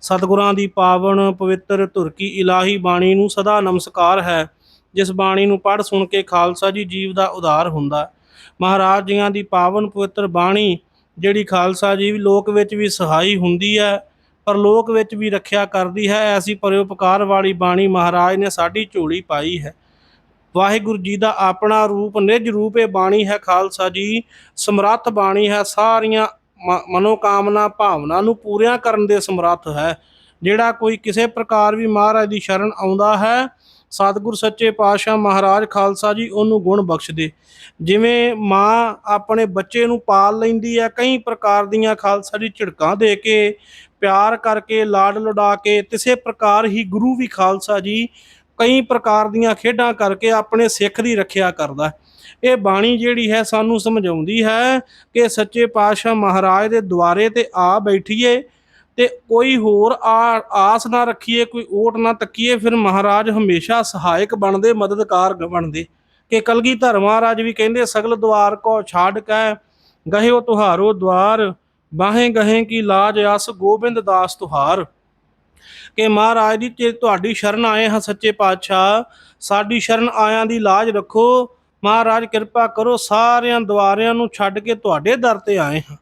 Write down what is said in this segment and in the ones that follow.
ਸਤਿਗੁਰਾਂ ਦੀ ਪਾਵਨ ਪਵਿੱਤਰ ਧੁਰ ਕੀ ਇਲਾਹੀ ਬਾਣੀ ਨੂੰ ਸਦਾ ਨਮਸਕਾਰ ਹੈ, ਜਿਸ ਬਾਣੀ ਨੂੰ ਪੜ੍ਹ ਸੁਣ ਕੇ ਖਾਲਸਾ ਜੀ ਜੀਵ ਦਾ ਉਦਾਰ ਹੁੰਦਾ ਹੈ। ਮਹਾਰਾਜ ਜੀਆਂ ਦੀ ਪਾਵਨ ਪਵਿੱਤਰ ਬਾਣੀ, ਜਿਹੜੀ ਖਾਲਸਾ ਜੀ ਲੋਕ ਵਿੱਚ ਵੀ ਸਹਾਈ ਹੁੰਦੀ ਹੈ ਪਰ ਲੋਕ ਵਿੱਚ ਵੀ ਰੱਖਿਆ ਕਰਦੀ ਹੈ, ਐਸੀ ਪਰਉਪਕਾਰ ਵਾਲੀ ਬਾਣੀ ਮਹਾਰਾਜ ਨੇ ਸਾਡੀ ਝੋਲੀ ਪਾਈ ਹੈ ਵਾਹਿਗੁਰੂ ਜੀ ਦਾ ਆਪਣਾ ਰੂਪ, ਨਿਜ ਰੂਪ ਇਹ ਬਾਣੀ ਹੈ ਖਾਲਸਾ ਜੀ, ਸਮਰੱਥ ਬਾਣੀ ਹੈ, ਸਾਰੀਆਂ ਮਨੋਕਾਮਨਾ ਭਾਵਨਾ ਨੂੰ ਪੂਰੀਆਂ ਕਰਨ ਦੇ ਸਮਰੱਥ ਹੈ ਜਿਹੜਾ ਕੋਈ ਕਿਸੇ ਪ੍ਰਕਾਰ ਵੀ ਮਹਾਰਾਜ ਦੀ ਸ਼ਰਨ ਆਉਂਦਾ ਹੈ, ਸਤਿਗੁਰ ਸੱਚੇ ਪਾਤਸ਼ਾਹ ਮਹਾਰਾਜ ਖਾਲਸਾ ਜੀ ਉਹਨੂੰ ਗੁਣ ਬਖਸ਼ਦੇ ਜਿਵੇਂ ਮਾਂ ਆਪਣੇ ਬੱਚੇ ਨੂੰ ਪਾਲ ਲੈਂਦੀ ਹੈ, ਕਈ ਪ੍ਰਕਾਰ ਦੀਆਂ ਖਾਲਸਾ ਜੀ ਝਿੜਕਾਂ ਦੇ ਕੇ, ਪਿਆਰ ਕਰਕੇ, ਲਾਡ ਲੁਡਾ ਕੇ, ਤਿਸੇ ਪ੍ਰਕਾਰ ਹੀ ਗੁਰੂ ਵੀ ਖਾਲਸਾ ਜੀ ਕਈ ਪ੍ਰਕਾਰ ਦੀਆਂ ਖੇਡਾਂ ਕਰਕੇ ਆਪਣੇ ਸਿੱਖ ਦੀ ਰੱਖਿਆ ਕਰਦਾ ਹੈ। ਇਹ ਬਾਣੀ ਜਿਹੜੀ ਹੈ ਸਾਨੂੰ ਸਮਝਾਉਂਦੀ ਹੈ ਕਿ ਸੱਚੇ ਪਾਤਸ਼ਾਹ ਮਹਾਰਾਜ ਦੇ ਦੁਆਰੇ ਤੇ ਆ ਬੈਠੀਏ ਤੇ ਕੋਈ ਹੋਰ ਆ ਆਸ ਨਾ ਰੱਖੀਏ, ਕੋਈ ਓਟ ਨਾ ਤੱਕੀਏ, ਫਿਰ ਮਹਾਰਾਜ ਹਮੇਸ਼ਾ ਸਹਾਇਕ ਬਣਦੇ ਮਦਦਕਾਰ ਬਣਦੇ। ਕਿ ਕਲਗੀਧਰ ਮਹਾਰਾਜ ਵੀ ਕਹਿੰਦੇ, ਸਗਲ ਦੁਆਰ ਕੋ ਛਾੜ ਕੈ, ਗਹਿਓ ਤੁਹਾਰੋ ਦੁਆਰ ਬਾਹੇ ਗਹੇ ਕੀ ਲਾਜ ਅਸ ਗੋਬਿੰਦ ਦਾਸ ਤੁਹਾਰ। ਕਿ ਮਹਾਰਾਜ ਦੀ ਜੇ ਤੁਹਾਡੀ ਸ਼ਰਨ ਆਏ ਹਾਂ ਸੱਚੇ ਪਾਤਸ਼ਾਹ, ਸਾਡੀ ਸ਼ਰਨ ਆਇਆਂ ਦੀ ਲਾਜ ਰੱਖੋ ਮਹਾਰਾਜ ਕਿਰਪਾ ਕਰੋ, ਸਾਰਿਆਂ ਦੁਆਰਿਆਂ ਨੂੰ ਛੱਡ ਕੇ ਤੁਹਾਡੇ ਦਰ ਤੇ ਆਏ ਹਾਂ।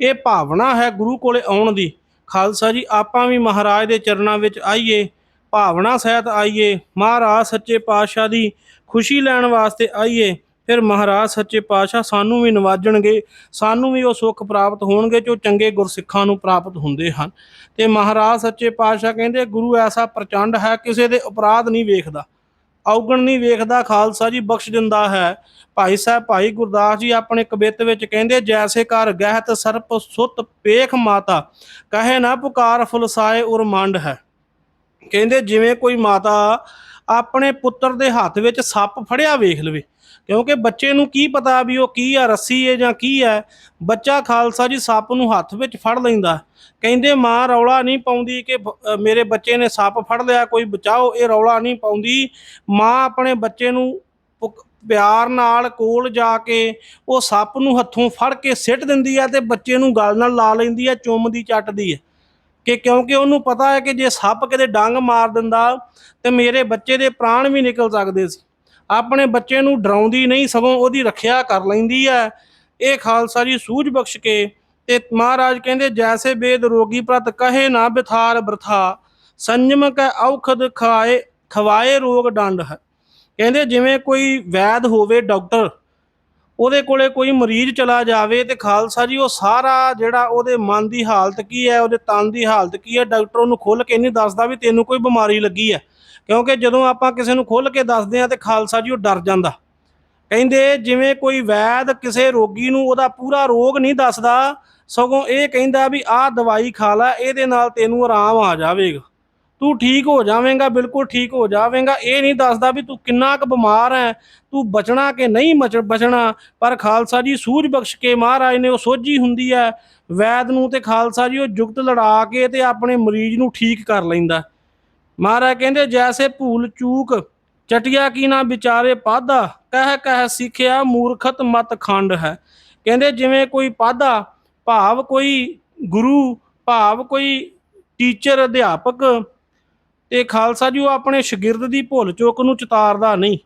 ਇਹ ਭਾਵਨਾ ਹੈ ਗੁਰੂ ਕੋਲੇ ਆਉਣ ਦੀ। ਖਾਲਸਾ ਜੀ, ਆਪਾਂ ਵੀ ਮਹਾਰਾਜ ਦੇ ਚਰਨਾਂ ਵਿੱਚ ਆਈਏ, ਭਾਵਨਾ ਸਹਿਤ ਆਈਏ, ਮਹਾਰਾਜ ਸੱਚੇ ਪਾਤਸ਼ਾਹ ਦੀ ਖੁਸ਼ੀ ਲੈਣ ਵਾਸਤੇ ਆਈਏ, ਫਿਰ ਮਹਾਰਾਜ ਸੱਚੇ ਪਾਤਸ਼ਾਹ ਸਾਨੂੰ ਵੀ ਨਵਾਜਣਗੇ, ਸਾਨੂੰ ਵੀ ਉਹ ਸੁੱਖ ਪ੍ਰਾਪਤ ਹੋਣਗੇ ਜੋ ਚੰਗੇ ਗੁਰਸਿੱਖਾਂ ਨੂੰ ਪ੍ਰਾਪਤ ਹੁੰਦੇ ਹਨ। ਤੇ ਮਹਾਰਾਜ ਸੱਚੇ ਪਾਤਸ਼ਾਹ ਕਹਿੰਦੇ, ਗੁਰੂ ਐਸਾ ਪ੍ਰਚੰਡ ਹੈ, ਕਿਸੇ ਦੇ ਅਪਰਾਧ ਨਹੀਂ ਵੇਖਦਾ। ਔਗਣ ਨਹੀਂ ਵੇਖਦਾ, ਖਾਲਸਾ ਜੀ ਬਖਸ਼ ਦਿੰਦਾ ਹੈ। ਭਾਈ ਸਾਹਿਬ, ਭਾਈ ਗੁਰਦਾਸ ਜੀ ਆਪਣੇ ਕਵਿਤ ਵਿੱਚ ਕਹਿੰਦੇ, ਜੈਸੇ ਕਰ ਗਹਿਤ ਸਰਪ ਸੁਤ ਪੇਖ ਮਾਤਾ, ਕਹੇ ਨਾ ਪੁਕਾਰ ਫੁਲਸਾਏ ਉਰ ਮੰਡ ਹੈ। ਕਹਿੰਦੇ, ਜਿਵੇਂ ਕੋਈ ਮਾਤਾ ਆਪਣੇ ਪੁੱਤਰ ਦੇ ਹੱਥ ਵਿੱਚ ਸੱਪ ਫੜਿਆ ਵੇਖ ਲਵੇ ਕਿਉਂਕਿ ਬੱਚੇ ਨੂੰ ਕੀ ਪਤਾ ਵੀ ਉਹ ਕੀ ਆ, ਰੱਸੀ ਹੈ ਜਾਂ ਕੀ ਹੈ ਬੱਚਾ ਖਾਲਸਾ ਜੀ ਸੱਪ ਨੂੰ ਹੱਥ ਵਿੱਚ ਫੜ ਲੈਂਦਾ। ਕਹਿੰਦੇ ਮਾਂ ਰੌਲਾ ਨਹੀਂ ਪਾਉਂਦੀ ਕਿ ਮੇਰੇ ਬੱਚੇ ਨੇ ਸੱਪ ਫੜ ਲਿਆ, ਕੋਈ ਬਚਾਓ, ਇਹ ਰੌਲਾ ਨਹੀਂ ਪਾਉਂਦੀ। ਮਾਂ ਆਪਣੇ ਬੱਚੇ ਨੂੰ ਪੁਕ- ਪਿਆਰ ਨਾਲ ਕੋਲ ਜਾ ਕੇ ਉਹ ਸੱਪ ਨੂੰ ਹੱਥੋਂ ਫੜ ਕੇ ਸਿੱਟ ਦਿੰਦੀ ਹੈ ਤੇ ਬੱਚੇ ਨੂੰ ਗਲ ਨਾਲ ਲਾ ਲੈਂਦੀ ਹੈ ਚੁੰਮਦੀ, ਚੱਟਦੀ ਹੈ ਕਿ ਕਿਉਂਕਿ ਉਹਨੂੰ ਪਤਾ ਹੈ ਕਿ ਜੇ ਸੱਪ ਕਿਤੇ ਡੰਗ ਮਾਰ ਦਿੰਦਾ ਤੇ ਮੇਰੇ ਬੱਚੇ ਦੇ ਪ੍ਰਾਣ ਵੀ ਨਿਕਲ ਸਕਦੇ ਸੀ। ਆਪਣੇ ਬੱਚੇ ਨੂੰ ਡਰਾਉਂਦੀ ਨਹੀਂ, ਸਗੋਂ ਉਹਦੀ ਰੱਖਿਆ ਕਰ ਲੈਂਦੀ ਹੈ ਇਹ ਖਾਲਸਾ ਜੀ ਸੂਝ ਬਖਸ਼ ਕੇ ਤੇ ਮਹਾਰਾਜ ਕਹਿੰਦੇ, ਜੈਸੇ ਬੇਦ ਰੋਗੀ ਪ੍ਰਤ ਕਹੇ ਨਾ ਬਿਥਾਰ ਬਰਥਾ, ਸੰਜਮ ਕੈ ਔਖਦ ਖਾਏ, ਖਵਾਏ ਰੋਗ ਡੰਡ ਹੈ। ਕਹਿੰਦੇ, ਜਿਵੇਂ ਕੋਈ ਵੈਦ ਹੋਵੇ ਡਾਕਟਰ, ਉਹਦੇ ਕੋਲੇ ਕੋਈ ਮਰੀਜ਼ ਚਲਾ ਜਾਵੇ ਤੇ ਖਾਲਸਾ ਜੀ, ਉਹ ਸਾਰਾ ਜਿਹੜਾ ਉਹਦੇ ਮਨ ਦੀ ਹਾਲਤ ਕੀ ਹੈ, ਉਹਦੇ ਤਨ ਦੀ ਹਾਲਤ ਕੀ ਹੈ, ਡਾਕਟਰ ਉਹਨੂੰ ਖੁੱਲ ਕੇ ਨਹੀਂ ਦੱਸਦਾ ਵੀ ਤੈਨੂੰ ਕੋਈ ਬਿਮਾਰੀ ਲੱਗੀ ਹੈ। ਕਿਉਂਕਿ ਜਦੋਂ ਆਪਾਂ ਕਿਸੇ ਨੂੰ ਖੁੱਲ ਕੇ ਦੱਸਦੇ ਆ ਤੇ ਖਾਲਸਾ ਜੀ ਉਹ ਡਰ ਜਾਂਦਾ। ਕਹਿੰਦੇ ਜਿਵੇਂ ਕੋਈ ਵੈਦ ਕਿਸੇ ਰੋਗੀ ਨੂੰ ਉਹਦਾ ਪੂਰਾ ਰੋਗ ਨਹੀਂ ਦੱਸਦਾ, ਸਗੋਂ ਇਹ ਕਹਿੰਦਾ ਵੀ ਆਹ ਦਵਾਈ ਖਾ ਲੈ, ਇਹਦੇ ਨਾਲ ਤੈਨੂੰ ਆਰਾਮ ਆ ਜਾਵੇਗਾ। ਤੂੰ ਠੀਕ ਹੋ ਜਾਵੇਂਗਾ, ਬਿਲਕੁਲ ਠੀਕ ਹੋ ਜਾਵੇਂਗਾ। ਇਹ ਨਹੀਂ ਦੱਸਦਾ ਵੀ ਤੂੰ ਕਿੰਨਾ ਕੁ ਬਿਮਾਰ ਹੈ, ਤੂੰ ਬਚਣਾ ਕਿ ਨਹੀਂ ਮਚ- ਬਚਣਾ, ਪਰ ਖਾਲਸਾ ਜੀ ਸੂਝ ਬਖਸ਼ ਕੇ ਮਹਾਰਾਜ ਨੇ ਉਹ ਸੋਝੀ ਹੁੰਦੀ ਹੈ। ਵੈਦ ਨੂੰ ਤੇ ਖਾਲਸਾ ਜੀ ਉਹ ਜੁਗਤ ਲੜਾ ਕੇ ਤੇ ਆਪਣੇ ਮਰੀਜ਼ ਨੂੰ ਠੀਕ ਕਰ ਲੈਂਦਾ। ਮਹਾਰਾਜ ਕਹਿੰਦੇ, ਜੈਸੇ ਭੂਲ ਚੂਕ, ਚਟਿਆ ਕੀ ਨਾ ਵਿਚਾਰੇ ਪਾਧਾ ਕਹਿ ਕਹਿ ਸਿੱਖਿਆ ਮੂਰਖਤ ਮਤ ਖੰਡ ਹੈ। ਕਹਿੰਦੇ, ਜਿਵੇਂ ਕੋਈ ਪਾਧਾ ਭਾਵ ਕੋਈ ਗੁਰੂ, ਭਾਵ ਕੋਈ ਟੀਚਰ ਅਧਿਆਪਕ ਤੇ ਖਾਲਸਾ ਜੀ ਉਹ ਆਪਣੇ ਸ਼ਾਗਿਰਦ ਦੀ ਭੁੱਲ ਚੁੱਕ ਨੂੰ ਚਤਾਰਦਾ ਨਹੀਂ।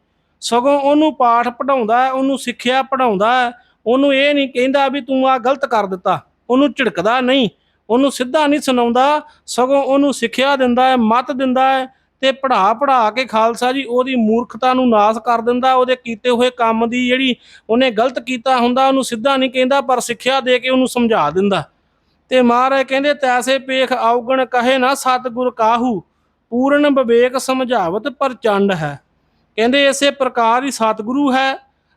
ਸਗੋਂ ਉਹਨੂੰ ਪਾਠ ਪੜਾਉਂਦਾ ਹੈ, ਉਹਨੂੰ ਸਿੱਖਿਆ ਪੜਾਉਂਦਾ ਹੈ, ਉਹਨੂੰ ਇਹ ਨਹੀਂ ਕਹਿੰਦਾ ਵੀ ਤੂੰ ਆ ਗਲਤ ਕਰ ਦਿੱਤਾ, ਉਹਨੂੰ ਝਿੜਕਦਾ ਨਹੀਂ। ਉਹਨੂੰ ਸਿੱਧਾ ਨਹੀਂ ਸੁਣਾਉਂਦਾ, ਸਗੋਂ ਉਹਨੂੰ ਸਿੱਖਿਆ ਦਿੰਦਾ ਹੈ, ਮਤ ਦਿੰਦਾ ਹੈ ਤੇ ਪੜਾ ਪੜਾ ਕੇ ਖਾਲਸਾ ਜੀ ਉਹਦੀ ਮੂਰਖਤਾ ਨੂੰ ਨਾਸ ਕਰ ਦਿੰਦਾ, ਉਹਦੇ ਕੀਤੇ ਹੋਏ ਕੰਮ ਦੀ ਜਿਹੜੀ ਉਹਨੇ ਗਲਤ ਕੀਤਾ ਹੁੰਦਾ, ਉਹਨੂੰ ਸਿੱਧਾ ਨਹੀਂ ਕਹਿੰਦਾ, ਪਰ ਸਿੱਖਿਆ ਦੇ ਕੇ ਉਹਨੂੰ ਸਮਝਾ ਦਿੰਦਾ। ਤੇ ਮਹਾਰਾਜ ਕਹਿੰਦੇ, ਤੈਸੇ ਪੇਖ ਆਉਗਣ ਕਹੇ ਨਾ ਸਤਿਗੁਰ ਕਾਹੂ, ਪੂਰਨ ਵਿਵੇਕ ਸਮਝਾਵਤ ਪ੍ਰਚੰਡ ਹੈ। ਕਹਿੰਦੇ, ਇਸੇ ਪ੍ਰਕਾਰ ਹੀ ਸਤਿਗੁਰੂ ਹੈ,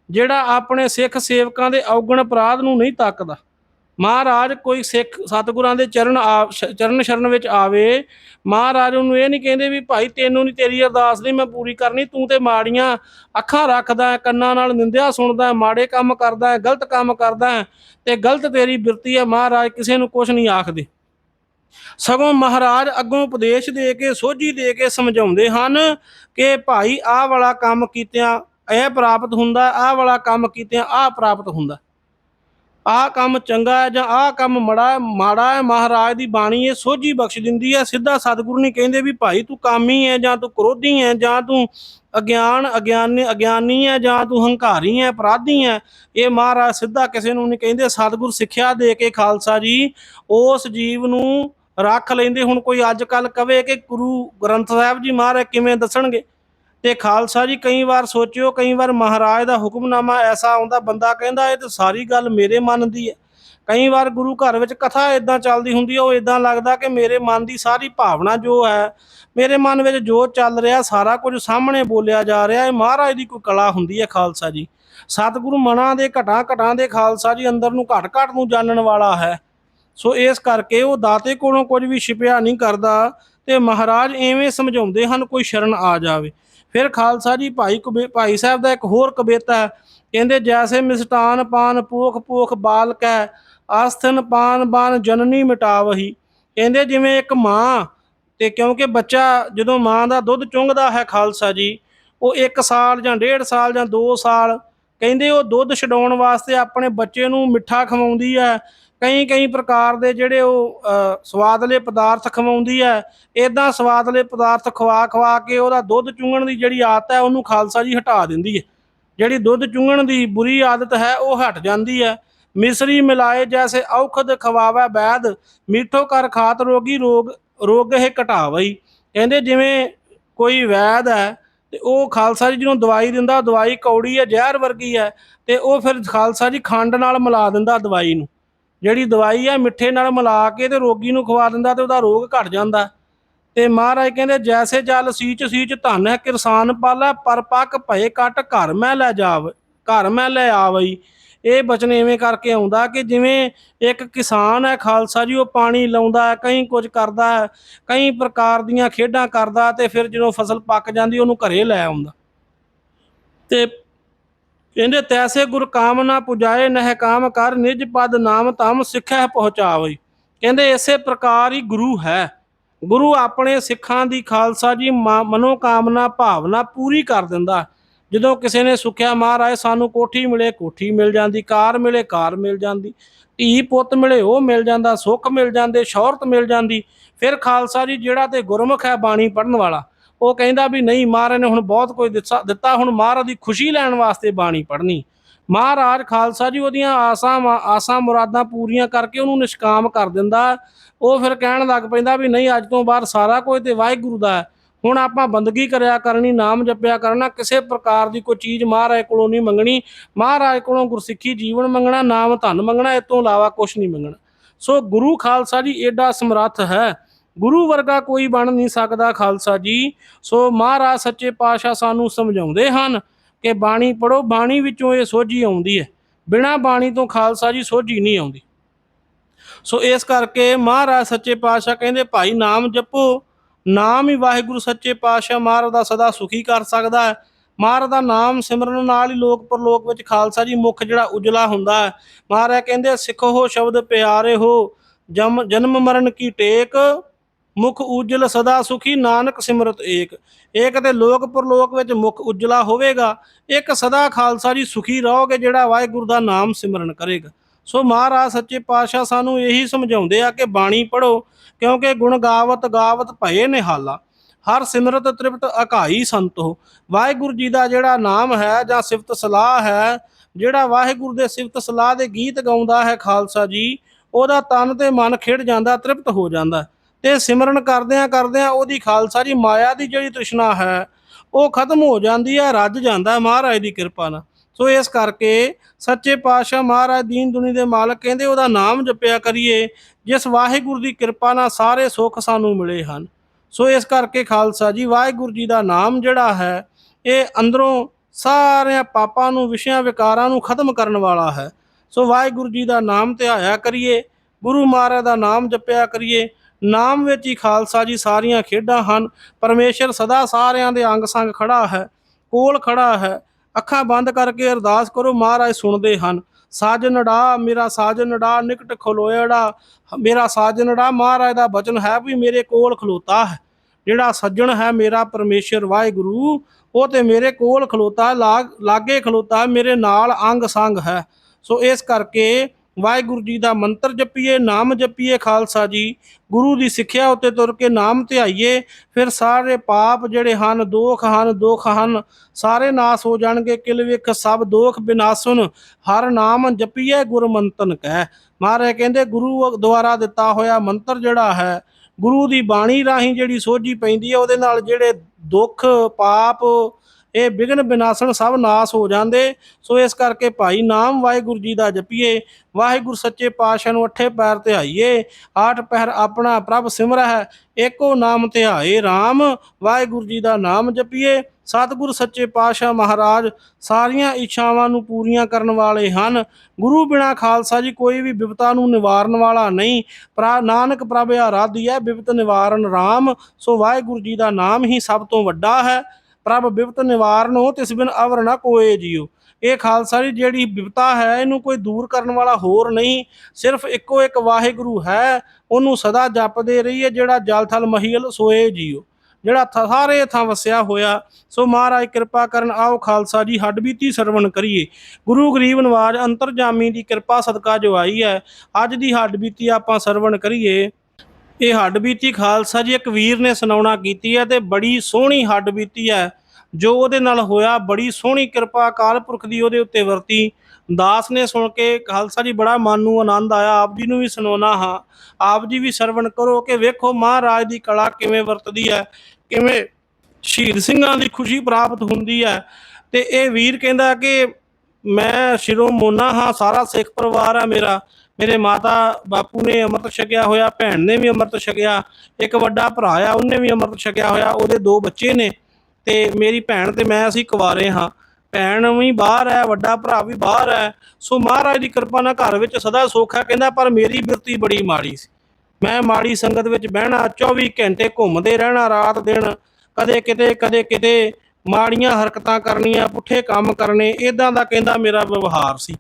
ਜਿਹੜਾ ਆਪਣੇ ਸਿੱਖ ਸੇਵਕਾਂ ਦੇ ਔਗਣ ਅਪਰਾਧ ਨੂੰ ਨਹੀਂ ਤੱਕਦਾ। ਮਹਾਰਾਜ ਕੋਈ ਸਿੱਖ ਸਤਿਗੁਰਾਂ ਦੇ ਚਰਨ ਆ, ਸ਼- ਚਰਨ ਸ਼ਰਨ ਵਿੱਚ ਆਵੇ, ਮਹਾਰਾਜ ਉਹਨੂੰ ਇਹ ਨਹੀਂ ਕਹਿੰਦੇ ਵੀ ਭਾਈ ਤੈਨੂੰ ਨਹੀਂ ਤੇਰੀ ਅਰਦਾਸ ਨਹੀਂ ਮੈਂ ਪੂਰੀ ਕਰਨੀ, ਤੂੰ ਤੇ ਮਾੜੀਆਂ ਅੱਖਾਂ ਰੱਖਦਾ ਕੰਨਾਂ ਨਾਲ ਨਿੰਦਿਆ ਸੁਣਦਾ ਮਾੜੇ ਕੰਮ ਕਰਦਾ ਗਲਤ ਕੰਮ ਕਰਦਾ ਹੈ ਤੇ ਗਲਤ ਤੇਰੀ ਬਿਰਤੀ ਹੈ, ਮਹਾਰਾਜ ਕਿਸੇ ਨੂੰ ਕੁਝ ਨਹੀਂ ਆਖਦੇ। ਸਗੋਂ ਮਹਾਰਾਜ ਅੱਗੋਂ ਉਪਦੇਸ਼ ਦੇ ਕੇ, ਸੋਝੀ ਦੇ ਕੇ ਸਮਝਾਉਂਦੇ ਹਨ ਕਿ ਭਾਈ ਆਹ ਵਾਲਾ ਕੰਮ ਕੀਤਿਆਂ ਇਹ ਪ੍ਰਾਪਤ ਹੁੰਦਾ, ਆਹ ਵਾਲਾ ਕੰਮ ਕੀਤਿਆਂ ਆਹ ਪ੍ਰਾਪਤ ਹੁੰਦਾ। ਆਹ ਕੰਮ ਚੰਗਾ ਹੈ ਜਾਂ ਆਹ ਕੰਮ ਮੜਾ ਮਾੜਾ ਹੈ, ਮਹਾਰਾਜ ਦੀ ਬਾਣੀ ਇਹ ਸੋਝੀ ਬਖਸ਼ ਦਿੰਦੀ ਹੈ, ਸਿੱਧਾ ਸਤਿਗੁਰੂ ਨਹੀਂ ਕਹਿੰਦੇ ਵੀ ਭਾਈ ਤੂੰ ਕਾਮੀ ਹੈ ਜਾਂ ਤੂੰ ਕ੍ਰੋਧੀ ਹੈ ਜਾਂ ਤੂੰ ਅਗਿਆਨ, ਅਗਿਆਨੀ ਅਗਿਆਨੀ ਹੈ ਜਾਂ ਤੂੰ ਹੰਕਾਰੀ ਹੈ, ਅਪਰਾਧੀ ਹੈ, ਇਹ ਮਹਾਰਾਜ ਸਿੱਧਾ ਕਿਸੇ ਨੂੰ ਨਹੀਂ ਕਹਿੰਦੇ, ਸਤਿਗੁਰ ਸਿੱਖਿਆ ਦੇ ਕੇ ਖਾਲਸਾ ਜੀ ਉਸ ਜੀਵ ਨੂੰ ਰੱਖ ਲੈਂਦੇ। ਹੁਣ ਕੋਈ ਅੱਜ ਕੱਲ ਕਵੇ ਕਿ ਗੁਰੂ ਗ੍ਰੰਥ ਸਾਹਿਬ ਜੀ ਮਹਾਰਾਜ ਕਿਵੇਂ ਦੱਸਣਗੇ? ਤੇ ਖਾਲਸਾ ਜੀ, ਕਈ ਵਾਰ ਸੋਚਿਓ, ਕਈ ਵਾਰ ਮਹਾਰਾਜ ਦਾ ਹੁਕਮਨਾਮਾ ਐਸਾ ਆਉਂਦਾ, ਬੰਦਾ ਕਹਿੰਦਾ, ਇਹ ਤਾਂ ਸਾਰੀ ਗੱਲ ਮੇਰੇ ਮਨ ਦੀ ਹੈ। ਕਈ ਵਾਰ ਗੁਰੂ ਘਰ ਵਿੱਚ ਕਥਾ ਇਦਾਂ ਚੱਲਦੀ ਹੁੰਦੀ ਹੈ ਉਹ ਇਦਾਂ ਲੱਗਦਾ ਕਿ ਮੇਰੇ ਮਨ ਦੀ ਸਾਰੀ ਭਾਵਨਾ ਜੋ ਹੈ, ਮੇਰੇ ਮਨ ਵਿੱਚ ਜੋ ਚੱਲ ਰਿਹਾ, ਸਾਰਾ ਕੁਝ ਸਾਹਮਣੇ ਬੋਲਿਆ ਜਾ ਰਿਹਾ ਹੈ ਮਹਾਰਾਜ ਦੀ ਕੋਈ ਕਲਾ ਹੁੰਦੀ ਹੈ ਖਾਲਸਾ ਜੀ। ਸਤਿਗੁਰੂ ਮਨਾਂ ਦੇ ਘਟਾਂ ਘਟਾਂ ਦੇ ਖਾਲਸਾ ਜੀ ਅੰਦਰ ਨੂੰ ਘਟ ਘਟ ਨੂੰ ਜਾਣਨ ਵਾਲਾ ਹੈ। ਸੋ ਇਸ ਕਰਕੇ ਉਹ ਦਾਤੇ ਕੋਲੋਂ ਕੁਝ ਵੀ ਛਿਪਿਆ ਨਹੀਂ ਕਰਦਾ ਤੇ ਮਹਾਰਾਜ ਐਵੇਂ ਸਮਝਾਉਂਦੇ ਹਨ, ਕੋਈ ਸ਼ਰਨ ਆ ਜਾਵੇ। ਫਿਰ ਖਾਲਸਾ ਜੀ ਭਾਈ ਕਬੀ ਭਾਈ ਸਾਹਿਬ ਦਾ ਇੱਕ ਹੋਰ ਕਵਿਤਾ ਹੈ। ਕਹਿੰਦੇ, ਜੈਸੇ ਮਿਸਟਾਨ ਪਾਨ ਪੋਖ ਪੋਖ ਬਾਲਕ ਹੈ, ਆਸਥਨ ਪਾਨ ਬਾਨ ਜਨਨੀ ਮਿਟਾਵਹੀ। ਕਹਿੰਦੇ, ਜਿਵੇਂ ਇੱਕ ਮਾਂ ਤੇ ਕਿਉਂਕਿ ਬੱਚਾ ਜਦੋਂ ਮਾਂ ਦਾ ਦੁੱਧ ਚੁੰਗਦਾ ਹੈ ਖਾਲਸਾ ਜੀ, ਉਹ 1 ਸਾਲ ਜਾਂ 1.5 ਸਾਲ ਜਾਂ 2 ਸਾਲ ਕਹਿੰਦੇ, ਉਹ ਦੁੱਧ ਛਡਾਉਣ ਵਾਸਤੇ ਆਪਣੇ ਬੱਚੇ ਨੂੰ ਮਿੱਠਾ ਖਵਾਉਂਦੀ ਹੈ। ਕਈ ਕਈ ਪ੍ਰਕਾਰ ਦੇ ਜਿਹੜੇ ਉਹ ਸਵਾਦਲੇ ਪਦਾਰਥ ਖਵਾਉਂਦੀ ਹੈ। ਇਦਾਂ ਸਵਾਦਲੇ ਪਦਾਰਥ ਖਵਾ ਖਵਾ ਕੇ ਉਹਦਾ ਦੁੱਧ ਚੁੰਗਣ ਦੀ ਜਿਹੜੀ ਆਦਤ ਹੈ, ਉਹਨੂੰ ਖਾਲਸਾ ਜੀ ਹਟਾ ਦਿੰਦੀ ਹੈ। ਜਿਹੜੀ ਦੁੱਧ ਚੁੰਗਣ ਦੀ ਬੁਰੀ ਆਦਤ ਹੈ, ਉਹ ਹਟ ਜਾਂਦੀ ਹੈ। ਮਿਸਰੀ ਮਿਲਾਏ ਜੈਸੇ ਔਖਦ ਖਵਾਵਾ ਬੈਦ, ਮੀਠੋ ਕਰ ਖਾਤ ਰੋਗੀ ਰੋਗ ਰੋਗ ਇਹ ਘਟਾਵਈ। ਕਹਿੰਦੇ ਜਿਵੇਂ ਕੋਈ ਵੈਦ ਹੈ, ਤੇ ਉਹ ਖਾਲਸਾ ਜੀ ਜਿਹਨੂੰ ਦਵਾਈ ਦਿੰਦਾ, ਦਵਾਈ ਕੌੜੀ ਹੈ, ਜ਼ਹਿਰ ਵਰਗੀ ਹੈ, ਤੇ ਉਹ ਫਿਰ ਖਾਲਸਾ ਜੀ ਖੰਡ ਨਾਲ ਮਿਲਾ ਦਿੰਦਾ ਦਵਾਈ ਨੂੰ। ਜਿਹੜੀ ਦਵਾਈ ਹੈ ਮਿੱਠੇ ਨਾਲ ਮਿਲਾ ਕੇ ਤੇ ਰੋਗੀ ਨੂੰ ਖਵਾ ਦਿੰਦਾ ਤੇ ਉਹਦਾ ਰੋਗ ਘਟ ਜਾਂਦਾ। ਤੇ ਮਹਾਰਾਜ ਕਹਿੰਦੇ, ਜੈਸੇ ਜਲ ਸੀਚ ਸੀਚ ਧਨ ਹੈ, ਕਿਰਸਾਨ ਪਾਲਾ, ਪਰ ਪੱਕ ਭਏ ਕਟ ਘਰ ਮੈਂ ਲੈ ਜਾਵ, ਘਰ ਮੈਂ ਲੈ ਆਵਈ। ਇਹ ਬਚਨ ਐਵੇਂ ਕਰਕੇ ਆਉਂਦਾ ਕਿ ਜਿਵੇਂ ਇੱਕ ਕਿਸਾਨ ਹੈ ਖਾਲਸਾ ਜੀ, ਉਹ ਪਾਣੀ ਲਾਉਂਦਾ ਹੈ, ਕਈ ਕੁਝ ਕਰਦਾ ਹੈ, ਕਈ ਪ੍ਰਕਾਰ ਦੀਆਂ ਖੇਡਾਂ ਕਰਦਾ ਤੇ ਫਿਰ ਜਦੋਂ ਫਸਲ ਪੱਕ ਜਾਂਦੀ, ਉਹਨੂੰ ਘਰੇ ਲੈ ਆਉਂਦਾ। ਤੇ ਕਹਿੰਦੇ ਤੈਸੇ ਗੁਰ ਕਾਮਨਾ ਪੁਜਾਏ, ਨਹਿ ਕਾਮ ਕਰ, ਨਿਜ ਪਦ ਨਾਮ ਤਮ ਸਿੱਖਿਆ ਪਹੁੰਚਾਵਈ। ਕਹਿੰਦੇ ਇਸੇ ਪ੍ਰਕਾਰ ਹੀ ਗੁਰੂ ਹੈ। ਗੁਰੂ ਆਪਣੇ ਸਿੱਖਾਂ ਦੀ ਖਾਲਸਾ ਜੀ ਮਾ- ਮਨੋਕਾਮਨਾ, ਭਾਵਨਾ ਪੂਰੀ ਕਰ ਦਿੰਦਾ। ਜਦੋਂ ਕਿਸੇ ਨੇ ਸੁਖਿਆ, ਮਹਾਰਾਜ ਸਾਨੂੰ ਕੋਠੀ ਮਿਲੇ, ਕੋਠੀ ਮਿਲ ਜਾਂਦੀ, ਕਾਰ ਮਿਲੇ, ਕਾਰ ਮਿਲ ਜਾਂਦੀ। ਧੀ ਪੁੱਤ ਮਿਲੇ, ਉਹ ਮਿਲ ਜਾਂਦਾ, ਸੁੱਖ ਮਿਲ ਜਾਂਦੇ, ਸ਼ੌਹਰਤ ਮਿਲ ਜਾਂਦੀ। ਫਿਰ ਖਾਲਸਾ ਜੀ ਜਿਹੜਾ ਤੇ ਗੁਰਮੁਖ ਹੈ ਬਾਣੀ ਪੜਨ ਵਾਲਾ ਉਹ ਕਹਿੰਦਾ ਵੀ ਨਹੀਂ ਮਹਾਰਾਜ ਨੇ ਹੁਣ ਬਹੁਤ ਕੁਝ ਦਿੱਤਾ ਦਿੱਤਾ, ਹੁਣ ਮਹਾਰਾਜ ਦੀ ਖੁਸ਼ੀ ਲੈਣ ਵਾਸਤੇ ਬਾਣੀ ਪੜ੍ਹਨੀ। ਮਹਾਰਾਜ ਖਾਲਸਾ ਜੀ ਉਹਦੀਆਂ ਆਸਾਂ ਆਸਾਂ ਮੁਰਾਦਾਂ ਪੂਰੀਆਂ ਕਰਕੇ ਉਹਨੂੰ ਨਿਸ਼ਕਾਮ ਕਰ ਦਿੰਦਾ। ਉਹ ਫਿਰ ਕਹਿਣ ਲੱਗ ਪੈਂਦਾ ਵੀ ਨਹੀਂ, ਅੱਜ ਤੋਂ ਬਾਅਦ ਸਾਰਾ ਕੁਝ ਤੇ ਵਾਹਿਗੁਰੂ ਦਾ ਹੁਣ ਆਪਾਂ ਬੰਦਗੀ ਕਰਿਆ ਕਰਨੀ, ਨਾਮ ਜਪਿਆ ਕਰਨਾ, ਕਿਸੇ ਪ੍ਰਕਾਰ ਦੀ ਕੋਈ ਚੀਜ਼ ਮਹਾਰਾਜ ਕੋਲੋਂ ਨਹੀਂ ਮੰਗਣੀ। ਮਹਾਰਾਜ ਕੋਲੋਂ ਗੁਰਸਿੱਖੀ ਜੀਵਨ ਮੰਗਣਾ, ਨਾਮ ਧਨ ਮੰਗਣਾ ਇਸ ਤੋਂ ਇਲਾਵਾ ਕੁਝ ਨਹੀਂ ਮੰਗਣਾ। ਸੋ ਗੁਰੂ ਖਾਲਸਾ ਜੀ ਏਡਾ ਸਮਰੱਥ ਹੈ। ਗੁਰੂ ਵਰਗਾ ਕੋਈ ਬਣ ਨਹੀਂ ਸਕਦਾ ਖਾਲਸਾ ਜੀ। ਸੋ ਮਹਾਰਾਜ ਸੱਚੇ ਪਾਤਸ਼ਾਹ ਸਾਨੂੰ ਸਮਝਾਉਂਦੇ ਹਨ ਕਿ ਬਾਣੀ ਪੜੋ ਬਾਣੀ ਵਿੱਚੋਂ ਇਹ ਸੋਝੀ ਆਉਂਦੀ ਹੈ। ਬਿਨਾ ਬਾਣੀ ਤੋਂ ਖਾਲਸਾ ਜੀ ਸੋਝੀ ਨਹੀਂ ਆਉਂਦੀ। ਸੋ ਇਸ ਕਰਕੇ ਮਹਾਰਾਜ ਸੱਚੇ ਪਾਤਸ਼ਾਹ ਕਹਿੰਦੇ, ਭਾਈ ਨਾਮ ਜਪੋ, ਨਾਮ ਹੀ ਵਾਹਿਗੁਰੂ ਸੱਚੇ ਪਾਤਸ਼ਾਹ, ਮਹਾਰਾਜ ਦਾ ਸਦਾ ਸੁਖੀ ਕਰ ਸਕਦਾ ਹੈ। ਮਹਾਰਾਜ ਦਾ ਨਾਮ ਸਿਮਰਨ ਨਾਲ ਹੀ ਲੋਕ ਪਰਲੋਕ ਵਿੱਚ ਖਾਲਸਾ ਜੀ ਮੁਖ ਜਿਹੜਾ ਉਜਲਾ ਹੁੰਦਾ ਹੈ। ਮਹਾਰਾਜ ਕਹਿੰਦੇ, ਸਿੱਖੋ ਹੋ ਸ਼ਬਦ ਪਿਆਰੇ ਹੋ, ਜਮ, ਜਨਮ ਮਰਨ ਕੀ ਟੇਕ ਮੁਖ ਉਜਲ ਸਦਾ ਸੁਖੀ, ਨਾਨਕ ਸਿਮਰਤ ਏਕ। ਏਕ ਤੇ ਲੋਕ ਪਰਲੋਕ ਵਿੱਚ ਮੁਖ ਉਜਲਾ ਹੋਵੇਗਾ। ਇੱਕ ਸਦਾ ਖਾਲਸਾ ਜੀ ਸੁਖੀ ਰਹੋਗੇ, ਜਿਹੜਾ ਵਾਹਿਗੁਰੂ ਦਾ ਨਾਮ ਸਿਮਰਨ ਕਰੇਗਾ। ਸੋ ਮਹਾਰਾਜ, ਸੱਚੇ ਪਾਤਸ਼ਾਹ ਸਾਨੂੰ ਇਹੀ ਸਮਝਾਉਂਦੇ ਆ ਕਿ ਬਾਣੀ ਪੜੋ ਕਿਉਂਕਿ ਗੁਣ ਗਾਵਤ ਗਾਵਤ ਭਏ ਨਿਹਾਲਾ। ਹਰ ਸਿਮਰਤ ਤ੍ਰਿਪਤ ਅਕਾਈ ਸੰਤੋ। ਵਾਹਿਗੁਰੂ ਜੀ ਦਾ ਜਿਹੜਾ ਨਾਮ ਹੈ ਜਾਂ ਸਿਫਤ ਸਲਾਹ ਹੈ, ਜਿਹੜਾ ਵਾਹਿਗੁਰੂ ਦੇ ਸਿਫਤ ਸਲਾਹ ਦੇ ਗੀਤ ਗਾਉਂਦਾ ਹੈ ਖਾਲਸਾ ਜੀ, ਉਹਦਾ ਤਨ ਤੇ ਮਨ ਖਿੜ ਜਾਂਦਾ, ਤ੍ਰਿਪਤ ਹੋ ਜਾਂਦਾ। ਤੇ ਸਿਮਰਨ ਕਰਦਿਆਂ ਕਰਦਿਆਂ ਉਹਦੀ ਖਾਲਸਾ ਜੀ ਮਾਇਆ ਦੀ ਜਿਹੜੀ ਤ੍ਰਿਸ਼ਨਾ ਹੈ, ਉਹ ਖਤਮ ਹੋ ਜਾਂਦੀ ਹੈ, ਰੱਜ ਜਾਂਦਾ ਹੈ ਮਹਾਰਾਜ ਦੀ ਕਿਰਪਾ ਨਾਲ। ਸੋ ਇਸ ਕਰਕੇ ਸੱਚੇ ਪਾਤਸ਼ਾਹ ਮਹਾਰਾਜ ਦੀਨ ਦੁਨੀ ਦੇ ਮਾਲਕ ਕਹਿੰਦੇ ਉਹਦਾ ਨਾਮ ਜਪਿਆ ਕਰੀਏ, ਜਿਸ ਵਾਹਿਗੁਰੂ ਦੀ ਕਿਰਪਾ ਨਾਲ ਸਾਰੇ ਸੁੱਖ ਸਾਨੂੰ ਮਿਲੇ ਹਨ। ਸੋ ਇਸ ਕਰਕੇ ਖਾਲਸਾ ਜੀ, ਵਾਹਿਗੁਰੂ ਜੀ ਦਾ ਨਾਮ ਜਿਹੜਾ ਹੈ, ਇਹ ਅੰਦਰੋਂ ਸਾਰਿਆਂ ਪਾਪਾਂ ਨੂੰ, ਵਿਸ਼ਿਆਂ ਵਿਕਾਰਾਂ ਨੂੰ ਖਤਮ ਕਰਨ ਵਾਲਾ ਹੈ। ਸੋ ਵਾਹਿਗੁਰੂ ਜੀ ਦਾ ਨਾਮ ਧਿਆਇਆ ਕਰੀਏ, ਗੁਰੂ ਮਹਾਰਾਜ ਦਾ ਨਾਮ ਜਪਿਆ ਕਰੀਏ ਨਾਮ ਵਿੱਚ ਹੀ ਖਾਲਸਾ ਜੀ ਸਾਰੀਆਂ ਖੇਡਾਂ ਹਨ। ਪਰਮੇਸ਼ਰ ਸਦਾ ਸਾਰਿਆਂ ਦੇ ਅੰਗ ਸੰਗ ਖੜਾ ਹੈ, ਕੋਲ ਖੜਾ ਹੈ। ਅੱਖਾਂ ਬੰਦ ਕਰਕੇ ਅਰਦਾਸ ਕਰੋ, ਮਹਾਰਾਜ ਸੁਣਦੇ ਹਨ। ਸਾਜਨੜਾ ਮੇਰਾ ਸਾਜਨੜਾ ਨਿਕਟ ਖਲੋਇੜਾ। ਮੇਰਾ ਸਾਜਨੜਾ ਮਹਾਰਾਜ ਦਾ ਬਚਨ ਹੈ ਵੀ ਮੇਰੇ ਕੋਲ ਖਲੋਤਾ ਹੈ। ਜਿਹੜਾ ਸੱਜਣ ਹੈ ਮੇਰਾ ਪਰਮੇਸ਼ਰ ਵਾਹਿਗੁਰੂ, ਉਹ ਤੇ ਮੇਰੇ ਕੋਲ ਖਲੋਤਾ ਲਾਗ ਲਾਗੇ ਖਲੋਤਾ, ਮੇਰੇ ਨਾਲ ਅੰਗ ਸੰਗ ਹੈ। ਸੋ ਇਸ ਕਰਕੇ ਵਾਹਿਗੁਰੂ ਜੀ ਦਾ ਮੰਤਰ ਜਪੀਏ, ਨਾਮ ਜਪੀਏ ਖਾਲਸਾ ਜੀ। ਗੁਰੂ ਦੀ ਸਿੱਖਿਆ ਉੱਤੇ ਤੁਰ ਕੇ ਨਾਮ ਧਿਆਈਏ, ਫਿਰ ਸਾਰੇ ਪਾਪ ਜਿਹੜੇ ਹਨ, ਦੋਖ ਹਨ, ਦੁੱਖ ਹਨ, ਸਾਰੇ ਨਾਸ ਹੋ ਜਾਣਗੇ। ਕਿਲ ਵੇਖ ਸਭ ਦੋਖ ਬਿਨਾਸੁਨ, ਹਰ ਨਾਮ ਜਪੀਏ ਗੁਰਮੰਤਨ ਕਹਿ। ਮਹਾਰਾਜ ਕਹਿੰਦੇ, ਗੁਰੂ ਦੁਆਰਾ ਦਿੱਤਾ ਹੋਇਆ ਮੰਤਰ ਜਿਹੜਾ ਹੈ, ਗੁਰੂ ਦੀ ਬਾਣੀ ਰਾਹੀਂ ਜਿਹੜੀ ਸੋਝੀ ਪੈਂਦੀ ਹੈ, ਉਹਦੇ ਨਾਲ ਜਿਹੜੇ ਦੁੱਖ, ਪਾਪ ਇਹ ਵਿਗਨ ਬਿਨਾਸਣ ਸਭ ਨਾਸ ਹੋ ਜਾਂਦੇ। ਸੋ ਇਸ ਕਰਕੇ ਭਾਈ ਨਾਮ ਵਾਹਿਗੁਰੂ ਜੀ ਦਾ ਜਪੀਏ, ਵਾਹਿਗੁਰੂ ਸੱਚੇ ਪਾਤਸ਼ਾਹ ਨੂੰ ਅੱਠੇ ਪੈਰ ਧਿਆਈਏ ਆਠ ਪਹਿਰ ਆਪਣਾ ਪ੍ਰਭ ਸਿਮਰਹਿ, ਏਕੋ ਨਾਮ ਧਿਆਏ RAM ਵਾਹਿਗੁਰੂ ਜੀ ਦਾ ਨਾਮ ਜਪੀਏ, ਸਤਿਗੁਰ ਸੱਚੇ ਪਾਤਸ਼ਾਹ ਮਹਾਰਾਜ, ਸਾਰੀਆਂ ਇੱਛਾਵਾਂ ਨੂੰ ਪੂਰੀਆਂ ਕਰਨ ਵਾਲੇ ਹਨ। ਗੁਰੂ ਬਿਨਾ ਖਾਲਸਾ ਜੀ ਕੋਈ ਵੀ ਬਿਪਤਾ ਨੂੰ ਨਿਵਾਰਨ ਵਾਲਾ ਨਹੀਂ। ਪ੍ਰਾ ਨਾਨਕ ਪ੍ਰਭ ਆਰਾਧੀ ਹੈ, ਬਿਪਤ ਨਿਵਾਰਨ RAM ਸੋ ਵਾਹਿਗੁਰੂ ਜੀ ਦਾ ਨਾਮ ਹੀ ਸਭ ਤੋਂ ਵੱਡਾ ਹੈ। ਪ੍ਰਭ ਬਿਪਤ ਨਿਵਾਰਨੋ ਹੋ ਤਿਸ ਬਿਨ ਅਵਰ ਨਾ ਕੋਏ ਜੀਓ ਇਹ ਖਾਲਸਾ ਦੀ ਜਿਹੜੀ ਬਿਪਤਾ ਹੈ, ਇਹਨੂੰ ਕੋਈ ਦੂਰ ਕਰਨ ਵਾਲਾ ਹੋਰ ਨਹੀਂ। ਸਿਰਫ ਇੱਕੋ ਇੱਕ ਵਾਹਿਗੁਰੂ ਹੈ, ਉਹਨੂੰ ਸਦਾ ਜਪਦੇ ਰਹੀਏ, ਜਿਹੜਾ ਜਲ ਥਲ ਮਹੀਲ ਸੋਏ ਜੀਓ ਜਿਹੜਾ ਥ- ਸਾਰੇ ਥਾਂ ਵਸਿਆ ਹੋਇਆ, ਸੋ ਮਹਾਰਾਜ ਕਿਰਪਾ ਕਰਨ ਆਓ ਖਾਲਸਾ ਜੀ, ਹੱਡ ਬੀਤੀ ਸਰਵਣ ਕਰੀਏ। ਗੁਰੂ ਗਰੀਬ ਨਵਾਜ ਅੰਤਰਜਾਮੀ ਦੀ ਕਿਰਪਾ ਸਦਕਾ ਜੋ ਆਈ ਹੈ। ਅੱਜ ਦੀ ਹੱਡ ਬੀਤੀ ਆਪਾਂ ਸਰਵਣ ਕਰੀਏ। ਇਹ ਹੱਡ ਬੀਤੀ ਖਾਲਸਾ ਜੀ, ਇੱਕ ਵੀਰ ਨੇ ਸੁਣਾਉਣਾ ਕੀਤੀ ਹੈ ਤੇ ਬੜੀ ਸੋਹਣੀ ਹੱਡ ਬੀਤੀ ਹੈ, ਜੋ ਉਹਦੇ ਨਾਲ ਹੋਇਆ, ਬੜੀ ਸੋਹਣੀ ਕਿਰਪਾ ਅਕਾਲ ਪੁਰਖ ਦੀ ਉਹਦੇ ਉੱਤੇ ਵਰਤੀ। ਦਾਸ ਨੇ ਸੁਣ ਕੇ ਖਾਲਸਾ ਜੀ, ਬੜਾ ਮਨ ਨੂੰ ਆਨੰਦ ਆਇਆ। ਆਪ ਜੀ ਨੂੰ ਵੀ ਸੁਣਾਉਣਾ ਹਾਂ। ਆਪ ਜੀ ਵੀ ਸਰਵਣ ਕਰੋ ਕਿ ਵੇਖੋ ਮਹਾਰਾਜ ਦੀ ਕਲਾ ਕਿਵੇਂ ਵਰਤਦੀ ਹੈ, ਕਿਵੇਂ ਸ਼ਹੀਦ ਸਿੰਘਾਂ ਦੀ ਖੁਸ਼ੀ ਪ੍ਰਾਪਤ ਹੁੰਦੀ ਹੈ। ਤੇ ਇਹ ਵੀਰ ਕਹਿੰਦਾ ਕਿ ਮੈਂ ਸ਼ਿਰੋਂ ਮੋਨਾ ਹਾਂ, ਸਾਰਾ ਸਿੱਖ ਪਰਿਵਾਰ ਆ ਮੇਰਾ। ਮੇਰੇ ਮਾਤਾ ਬਾਪੂ ਨੇ ਅੰਮ੍ਰਿਤ ਛਕਿਆ ਹੋਇਆ, ਭੈਣ ਨੇ ਵੀ ਅੰਮ੍ਰਿਤ ਛਕਿਆ, ਇੱਕ ਵੱਡਾ ਭਰਾ ਆ, ਉਹਨੇ ਵੀ ਅੰਮ੍ਰਿਤ ਛਕਿਆ ਹੋਇਆ, ਉਹਦੇ ਦੋ ਬੱਚੇ ਨੇ ਤੇ ਮੇਰੀ ਭੈਣ ਤੇ ਮੈਂ ਅਸੀਂ ਕੁਵਾਰੇ ਹਾਂ। ਭੈਣ ਵੀ ਬਾਹਰ ਹੈ, ਵੱਡਾ ਭਰਾ ਵੀ ਬਾਹਰ ਹੈ, ਸੋ ਮਹਾਰਾਜ ਦੀ ਕਿਰਪਾ ਨਾਲ ਘਰ ਵਿੱਚ ਸਦਾ ਸੁੱਖ ਹੈ, ਕਹਿੰਦਾ, ਪਰ ਮੇਰੀ ਬਿਰਤੀ ਬੜੀ ਮਾੜੀ ਸੀ। ਮੈਂ ਮਾੜੀ ਸੰਗਤ ਵਿੱਚ ਬਹਿਣਾ 24 ਘੰਟੇ ਘੁੰਮਦੇ ਰਹਿਣਾ, ਰਾਤ ਦਿਨ ਕਦੇ ਕਿਤੇ ਕਦੇ ਕਿਤੇ ਮਾੜੀਆਂ ਹਰਕਤਾਂ ਕਰਨੀਆਂ, ਪੁੱਠੇ ਕੰਮ ਕਰਨੇ ਇਦਾਂ ਦਾ ਕਹਿੰਦਾ ਮੇਰਾ ਵਿਵਹਾਰ ਸੀ।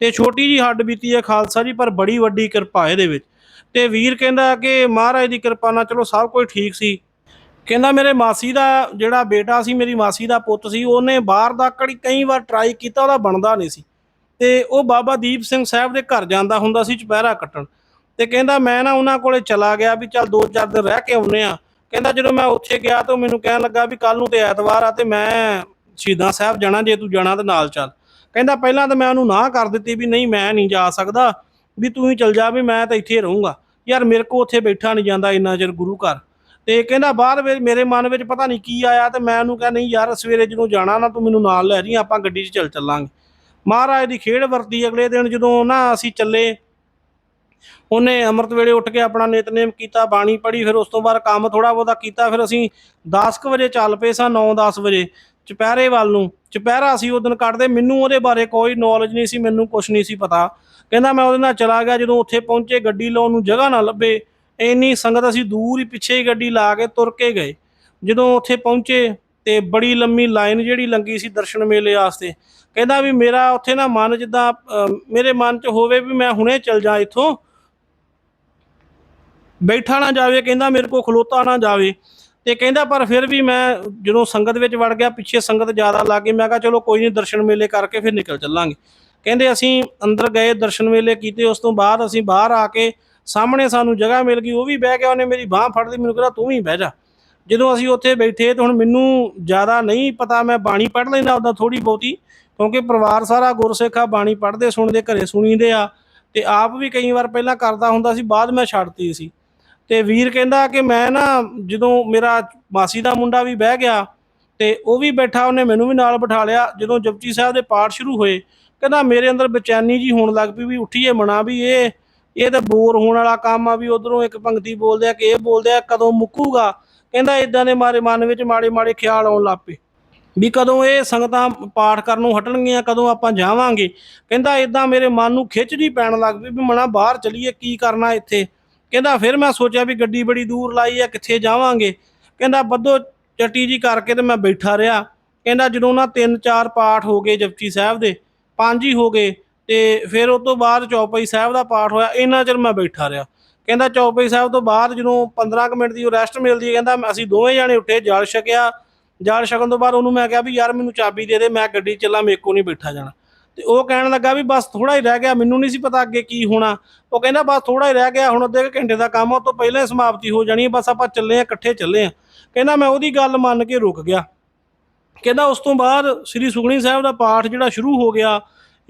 ਤੇ ਛੋਟੀ ਜੀ ਹੱਡ ਬੀਤੀ ਹੈ ਖਾਲਸਾ ਜੀ, ਪਰ ਬੜੀ ਵੱਡੀ ਕਿਰਪਾ ਇਹਦੇ ਵਿੱਚ। ਤੇ ਵੀਰ ਕਹਿੰਦਾ ਕਿ ਮਹਾਰਾਜ ਦੀ ਕਿਰਪਾ ਨਾਲ ਚਲੋ ਸਭ ਕੁਝ ਠੀਕ ਸੀ। ਕਹਿੰਦਾ ਮੇਰੇ ਮਾਸੀ ਦਾ ਜਿਹੜਾ ਬੇਟਾ ਸੀ, ਮੇਰੀ ਮਾਸੀ ਦਾ ਪੁੱਤ ਸੀ, ਉਹਨੇ ਬਾਹਰ ਦਾ ਕੜੀ ਕਈ ਵਾਰ ਟਰਾਈ ਕੀਤਾ, ਉਹਦਾ ਬਣਦਾ ਨਹੀਂ ਸੀ। ਤੇ ਉਹ ਬਾਬਾ ਦੀਪ ਸਿੰਘ ਸਾਹਿਬ ਦੇ ਘਰ ਜਾਂਦਾ ਹੁੰਦਾ ਸੀ ਚੁਪਹਿਰਾ ਕੱਟਣ। ਤੇ ਕਹਿੰਦਾ ਮੈਂ ਨਾ ਉਹਨਾਂ ਕੋਲੇ ਚਲਾ ਗਿਆ ਵੀ ਚੱਲ ਦੋ ਚਾਰ ਦਿਨ ਰਹਿ ਕੇ ਆਉਨੇ ਆ ਕਹਿੰਦਾ ਜਦੋਂ ਮੈਂ ਉੱਥੇ ਗਿਆ ਤਾਂ ਉਹ ਮੈਨੂੰ ਕਹਿਣ ਲੱਗਾ ਵੀ ਕੱਲ ਨੂੰ ਤੇ ਐਤਵਾਰ ਆ ਤੇ ਮੈਂ ਸ਼ਹੀਦਾਂ ਸਾਹਿਬ ਜਾਣਾ, ਜੇ ਤੂੰ ਜਾਣਾ ਤਾਂ ਨਾਲ ਚੱਲ। ਕਹਿੰਦਾ ਪਹਿਲਾਂ ਤਾਂ ਮੈਂ ਉਹਨੂੰ ਨਾ ਕਰ ਦਿੱਤੀ ਵੀ ਨਹੀਂ ਮੈਂ ਨਹੀਂ ਜਾ ਸਕਦਾ, ਵੀ ਤੂੰ ਹੀ ਚੱਲ ਜਾ, ਵੀ ਮੈਂ ਤਾਂ ਇੱਥੇ ਰਹੂੰਗਾ। ਯਾਰ ਮੇਰੇ ਕੋ ਉੱਥੇ ਬੈਠਾ ਨਹੀਂ ਜਾਂਦਾ ਇੰਨਾ ਚਿਰ ਗੁਰੂ ਘਰ। ਤੇ ਕਹਿੰਦਾ ਬਾਅਦ ਵਿੱਚ ਮੇਰੇ ਮਨ ਵਿੱਚ ਪਤਾ ਨਹੀਂ ਕੀ ਆਇਆ ਤੇ ਮੈਂ ਉਹਨੂੰ ਕਿਹਾ, ਨਹੀਂ ਯਾਰ ਸਵੇਰੇ ਜਦੋਂ ਜਾਣਾ ਨਾ ਤੂੰ ਮੈਨੂੰ ਨਾਲ ਲੈ ਜੀ ਆਪਾਂ ਗੱਡੀ 'ਚ ਚੱਲ ਚੱਲਾਂਗੇ। ਮਹਾਰਾਜ ਦੀ ਖੇਡ ਵਰਤੀ ਅਗਲੇ ਦਿਨ ਜਦੋਂ ਨਾ ਅਸੀਂ ਚੱਲੇ, ਉਹਨੇ ਅੰਮ੍ਰਿਤ ਵੇਲੇ ਉੱਠ ਕੇ ਆਪਣਾ ਨਿਤਨੇਮ ਕੀਤਾ, ਬਾਣੀ ਪੜ੍ਹੀ, ਫਿਰ ਉਸ ਤੋਂ ਬਾਅਦ ਕੰਮ ਥੋੜਾ ਬਹੁਤਾ ਕੀਤਾ, ਫਿਰ ਅਸੀਂ 10 ਕੁ ਵਜੇ ਚੱਲ ਪਏ ਸਾਂ 9-10 ਵਜੇ। ਚੁਪਹਿਰੇ ਵੱਲ ਨੂੰ ਚੁਪਹਿਰਾ ਅਸੀਂ ਉਹ ਦਿਨ ਕੱਢਦੇ ਮੈਨੂੰ ਉਹਦੇ ਬਾਰੇ ਕੋਈ ਨੌਲੇਜ ਨਹੀਂ ਸੀ ਮੈਨੂੰ ਕੁਝ ਨਹੀਂ ਸੀ ਪਤਾ। ਕਹਿੰਦਾ ਮੈਂ ਉਹਦੇ ਨਾਲ ਚਲਾ ਗਿਆ ਜਦੋਂ ਉੱਥੇ ਪਹੁੰਚੇ ਗੱਡੀ ਲਾਉਣ ਨੂੰ ਜਗ੍ਹਾ ਨਾ ਲੱਭੇ ਇੰਨੀ ਸੰਗਤ ਅਸੀਂ ਦੂਰ ਹੀ ਪਿੱਛੇ ਹੀ ਗੱਡੀ ਲਾ ਕੇ ਤੁਰ ਕੇ ਗਏ। ਜਦੋਂ ਉੱਥੇ ਪਹੁੰਚੇ ਤੇ ਬੜੀ ਲੰਮੀ ਲਾਈਨ ਜਿਹੜੀ ਲੰਗੀ ਸੀ ਦਰਸ਼ਨ ਮੇਲੇ ਵਾਸਤੇ ਕਹਿੰਦਾ ਵੀ ਮੇਰਾ ਉੱਥੇ ਨਾ ਮਨ ਜਿੱਦਾਂ ਅਹ, ਮੇਰੇ ਮਨ 'ਚ ਹੋਵੇ ਵੀ ਮੈਂ ਹੁਣੇ ਚੱਲ ਜਾ ਇੱਥੋਂ। ਬੈਠਾ ਨਾ ਜਾਵੇ ਕਹਿੰਦਾ ਮੇਰੇ ਕੋ ਖਲੋਤਾ ਨਾ ਜਾਵੇ। ਤੇ ਕਹਿੰਦਾ ਪਰ ਫਿਰ ਵੀ ਮੈਂ ਜਦੋਂ ਸੰਗਤ ਵਿੱਚ ਵੜ ਗਿਆ, ਪਿੱਛੇ ਸੰਗਤ ਜ਼ਿਆਦਾ ਲੱਗ ਗਈ, ਮੈਂ ਕਿਹਾ ਚਲੋ ਕੋਈ ਨਹੀਂ, ਦਰਸ਼ਨ ਮੇਲੇ ਕਰਕੇ ਫਿਰ ਨਿਕਲ ਚੱਲਾਂਗੇ। ਕਹਿੰਦੇ ਅਸੀਂ ਅੰਦਰ ਗਏ, ਦਰਸ਼ਨ ਮੇਲੇ ਕੀਤੇ, ਉਸ ਤੋਂ ਬਾਅਦ ਅਸੀਂ ਬਾਹਰ ਆ ਕੇ ਸਾਹਮਣੇ ਸਾਨੂੰ ਜਗ੍ਹਾ ਮਿਲ ਗਈ, ਉਹ ਵੀ ਬਹਿ ਗਿਆ, ਉਹਨੇ ਮੇਰੀ ਬਾਹ ਫੜ ਲਈ ਮੈਨੂੰ ਕਹਿੰਦਾ ਤੂੰ ਵੀ ਬਹਿ ਜਾ। ਜਦੋਂ ਅਸੀਂ ਉੱਥੇ ਬੈਠੇ ਤਾਂ ਹੁਣ ਮੈਨੂੰ ਜ਼ਿਆਦਾ ਨਹੀਂ ਪਤਾ, ਮੈਂ ਬਾਣੀ ਪੜ੍ਹ ਲੈਂਦਾ ਉਹਦਾ ਥੋੜੀ ਬਹੁਤੀ, ਕਿਉਂਕਿ ਪਰਿਵਾਰ ਸਾਰਾ ਗੁਰਸਿੱਖ ਆ, ਬਾਣੀ ਪੜ੍ਹਦੇ, ਸੁਣਦੇ, ਘਰੇ ਸੁਣੀਦੇ ਆ, ਤੇ ਆਪ ਵੀ ਕਈ ਵਾਰ ਪਹਿਲਾਂ ਕਰਦਾ ਹੁੰਦਾ ਸੀ, ਬਾਅਦ ਮੈਂ ਛੱਡਤੀ ਸੀ। ਤੇ ਵੀਰ ਕਹਿੰਦਾ ਕਿ ਮੈਂ ਨਾ ਜਦੋਂ ਮੇਰਾ ਮਾਸੀ ਦਾ ਮੁੰਡਾ ਵੀ ਬਹਿ ਗਿਆ ਤੇ ਉਹ ਵੀ ਬੈਠਾ, ਉਹਨੇ ਮੈਨੂੰ ਵੀ ਨਾਲ ਬਿਠਾ ਲਿਆ। ਜਦੋਂ ਜਪਜੀ ਸਾਹਿਬ ਦੇ ਪਾਠ ਸ਼ੁਰੂ ਹੋਏ, ਕਹਿੰਦਾ ਮੇਰੇ ਅੰਦਰ ਬੇਚੈਨੀ ਜੀ ਹੋਣ ਲੱਗ ਪਈ ਵੀ ਉੱਠੀਏ ਮਣਾ ਵੀ ਇਹ ਇਹ ਤਾਂ ਬੋਰ ਹੋਣ ਵਾਲਾ ਕੰਮ ਆ ਵੀ ਉਧਰੋਂ ਇੱਕ ਪੰਕਤੀ ਬੋਲਦੇ ਆ ਕਿ ਇਹ ਬੋਲਦੇ ਆ, ਕਦੋਂ ਮੁੱਕੂਗਾ? ਕਹਿੰਦਾ ਇਦਾਂ ਦੇ ਮਾਰੇ ਮਨ ਵਿੱਚ ਮਾੜੇ ਮਾੜੇ ਖਿਆਲ ਆਉਣ ਲੱਗ ਪਏ ਵੀ ਕਦੋਂ ਇਹ ਸੰਗਤਾਂ ਪਾਠ ਕਰਨ ਨੂੰ ਹਟਣਗੀਆਂ, ਕਦੋਂ ਆਪਾਂ ਜਾਵਾਂਗੇ। ਕਹਿੰਦਾ ਇਦਾਂ ਮੇਰੇ ਮਨ ਨੂੰ ਖਿੱਚ ਜੀ ਪੈਣ ਲੱਗ ਪਈ ਵੀ ਮਣਾ ਬਾਹਰ ਚਲੀਏ, ਕੀ ਕਰਨਾ ਇੱਥੇ? ਕਹਿੰਦਾ ਫਿਰ ਮੈਂ ਸੋਚਿਆ ਵੀ ਗੱਡੀ ਬੜੀ ਦੂਰ ਲਾਈ ਆ, ਕਿੱਥੇ ਜਾਵਾਂਗੇ? ਕਹਿੰਦਾ ਬੱਦੋ ਚੱਟੀ ਜੀ ਕਰਕੇ ਤੇ ਮੈਂ ਬੈਠਾ ਰਿਹਾ। ਕਹਿੰਦਾ ਜਦੋਂ ਨਾ ਤਿੰਨ ਚਾਰ ਪਾਠ ਹੋ ਗਏ ਜਪਜੀ ਸਾਹਿਬ ਦੇ, ਪੰਜ ਹੀ ਹੋ ਗਏ ਤੇ ਫਿਰ ਉਸ ਤੋਂ ਬਾਅਦ ਚੌਪਈ ਸਾਹਿਬ ਦਾ ਪਾਠ ਹੋਇਆ, ਇੰਨਾ ਚਿਰ ਮੈਂ ਬੈਠਾ ਰਿਹਾ। ਕਹਿੰਦਾ ਚੌਪਈ ਸਾਹਿਬ ਤੋਂ ਬਾਅਦ ਜਦੋਂ 15 ਕੁ ਮਿੰਟ ਦੀ ਉਹ ਰੈਸਟ ਮਿਲਦੀ ਹੈ, ਕਹਿੰਦਾ ਅਸੀਂ ਦੋਵੇਂ ਜਾਣੇ ਉੱਠੇ, ਜਲ ਛਕਿਆ। ਜਲ ਛਕਣ ਤੋਂ ਬਾਅਦ ਉਹਨੂੰ ਮੈਂ ਕਿਹਾ ਵੀ ਯਾਰ ਮੈਨੂੰ ਚਾਬੀ ਦੇ ਦੇ, ਮੈਂ ਗੱਡੀ ਚੱਲਾਂ, ਮੇਰੇ ਕੋਲ ਨਹੀਂ ਬੈਠਾ ਜਾਣਾ। ਤੇ ਉਹ ਕਹਿਣ ਲੱਗਾ ਵੀ ਬਸ ਥੋੜਾ ਹੀ ਰਹਿ ਗਿਆ, ਮੈਨੂੰ ਨਹੀਂ ਸੀ ਪਤਾ ਅੱਗੇ ਕੀ ਹੋਣਾ। ਉਹ ਕਹਿੰਦਾ ਬਸ ਥੋੜਾ ਹੀ ਰਹਿ ਗਿਆ, ਹੁਣ ਅੱਧੇ ਕੁ ਘੰਟੇ ਦਾ ਕੰਮ ਉਹ ਤੋਂ ਪਹਿਲਾਂ ਹੀ ਸਮਾਪਤੀ ਹੋ ਜਾਣੀ ਹੈ ਬਸ ਆਪਾਂ ਚੱਲੇ ਆ, ਇਕੱਠੇ ਚੱਲੇ ਆ। ਕਹਿੰਦਾ ਮੈਂ ਉਹਦੀ ਗੱਲ ਮੰਨ ਕੇ ਰੁਕ ਗਿਆ। ਕਹਿੰਦਾ ਉਸ ਤੋਂ ਬਾਅਦ ਸ੍ਰੀ ਸੁਖਣੀ ਸਾਹਿਬ ਦਾ ਪਾਠ ਜਿਹੜਾ ਸ਼ੁਰੂ ਹੋ ਗਿਆ,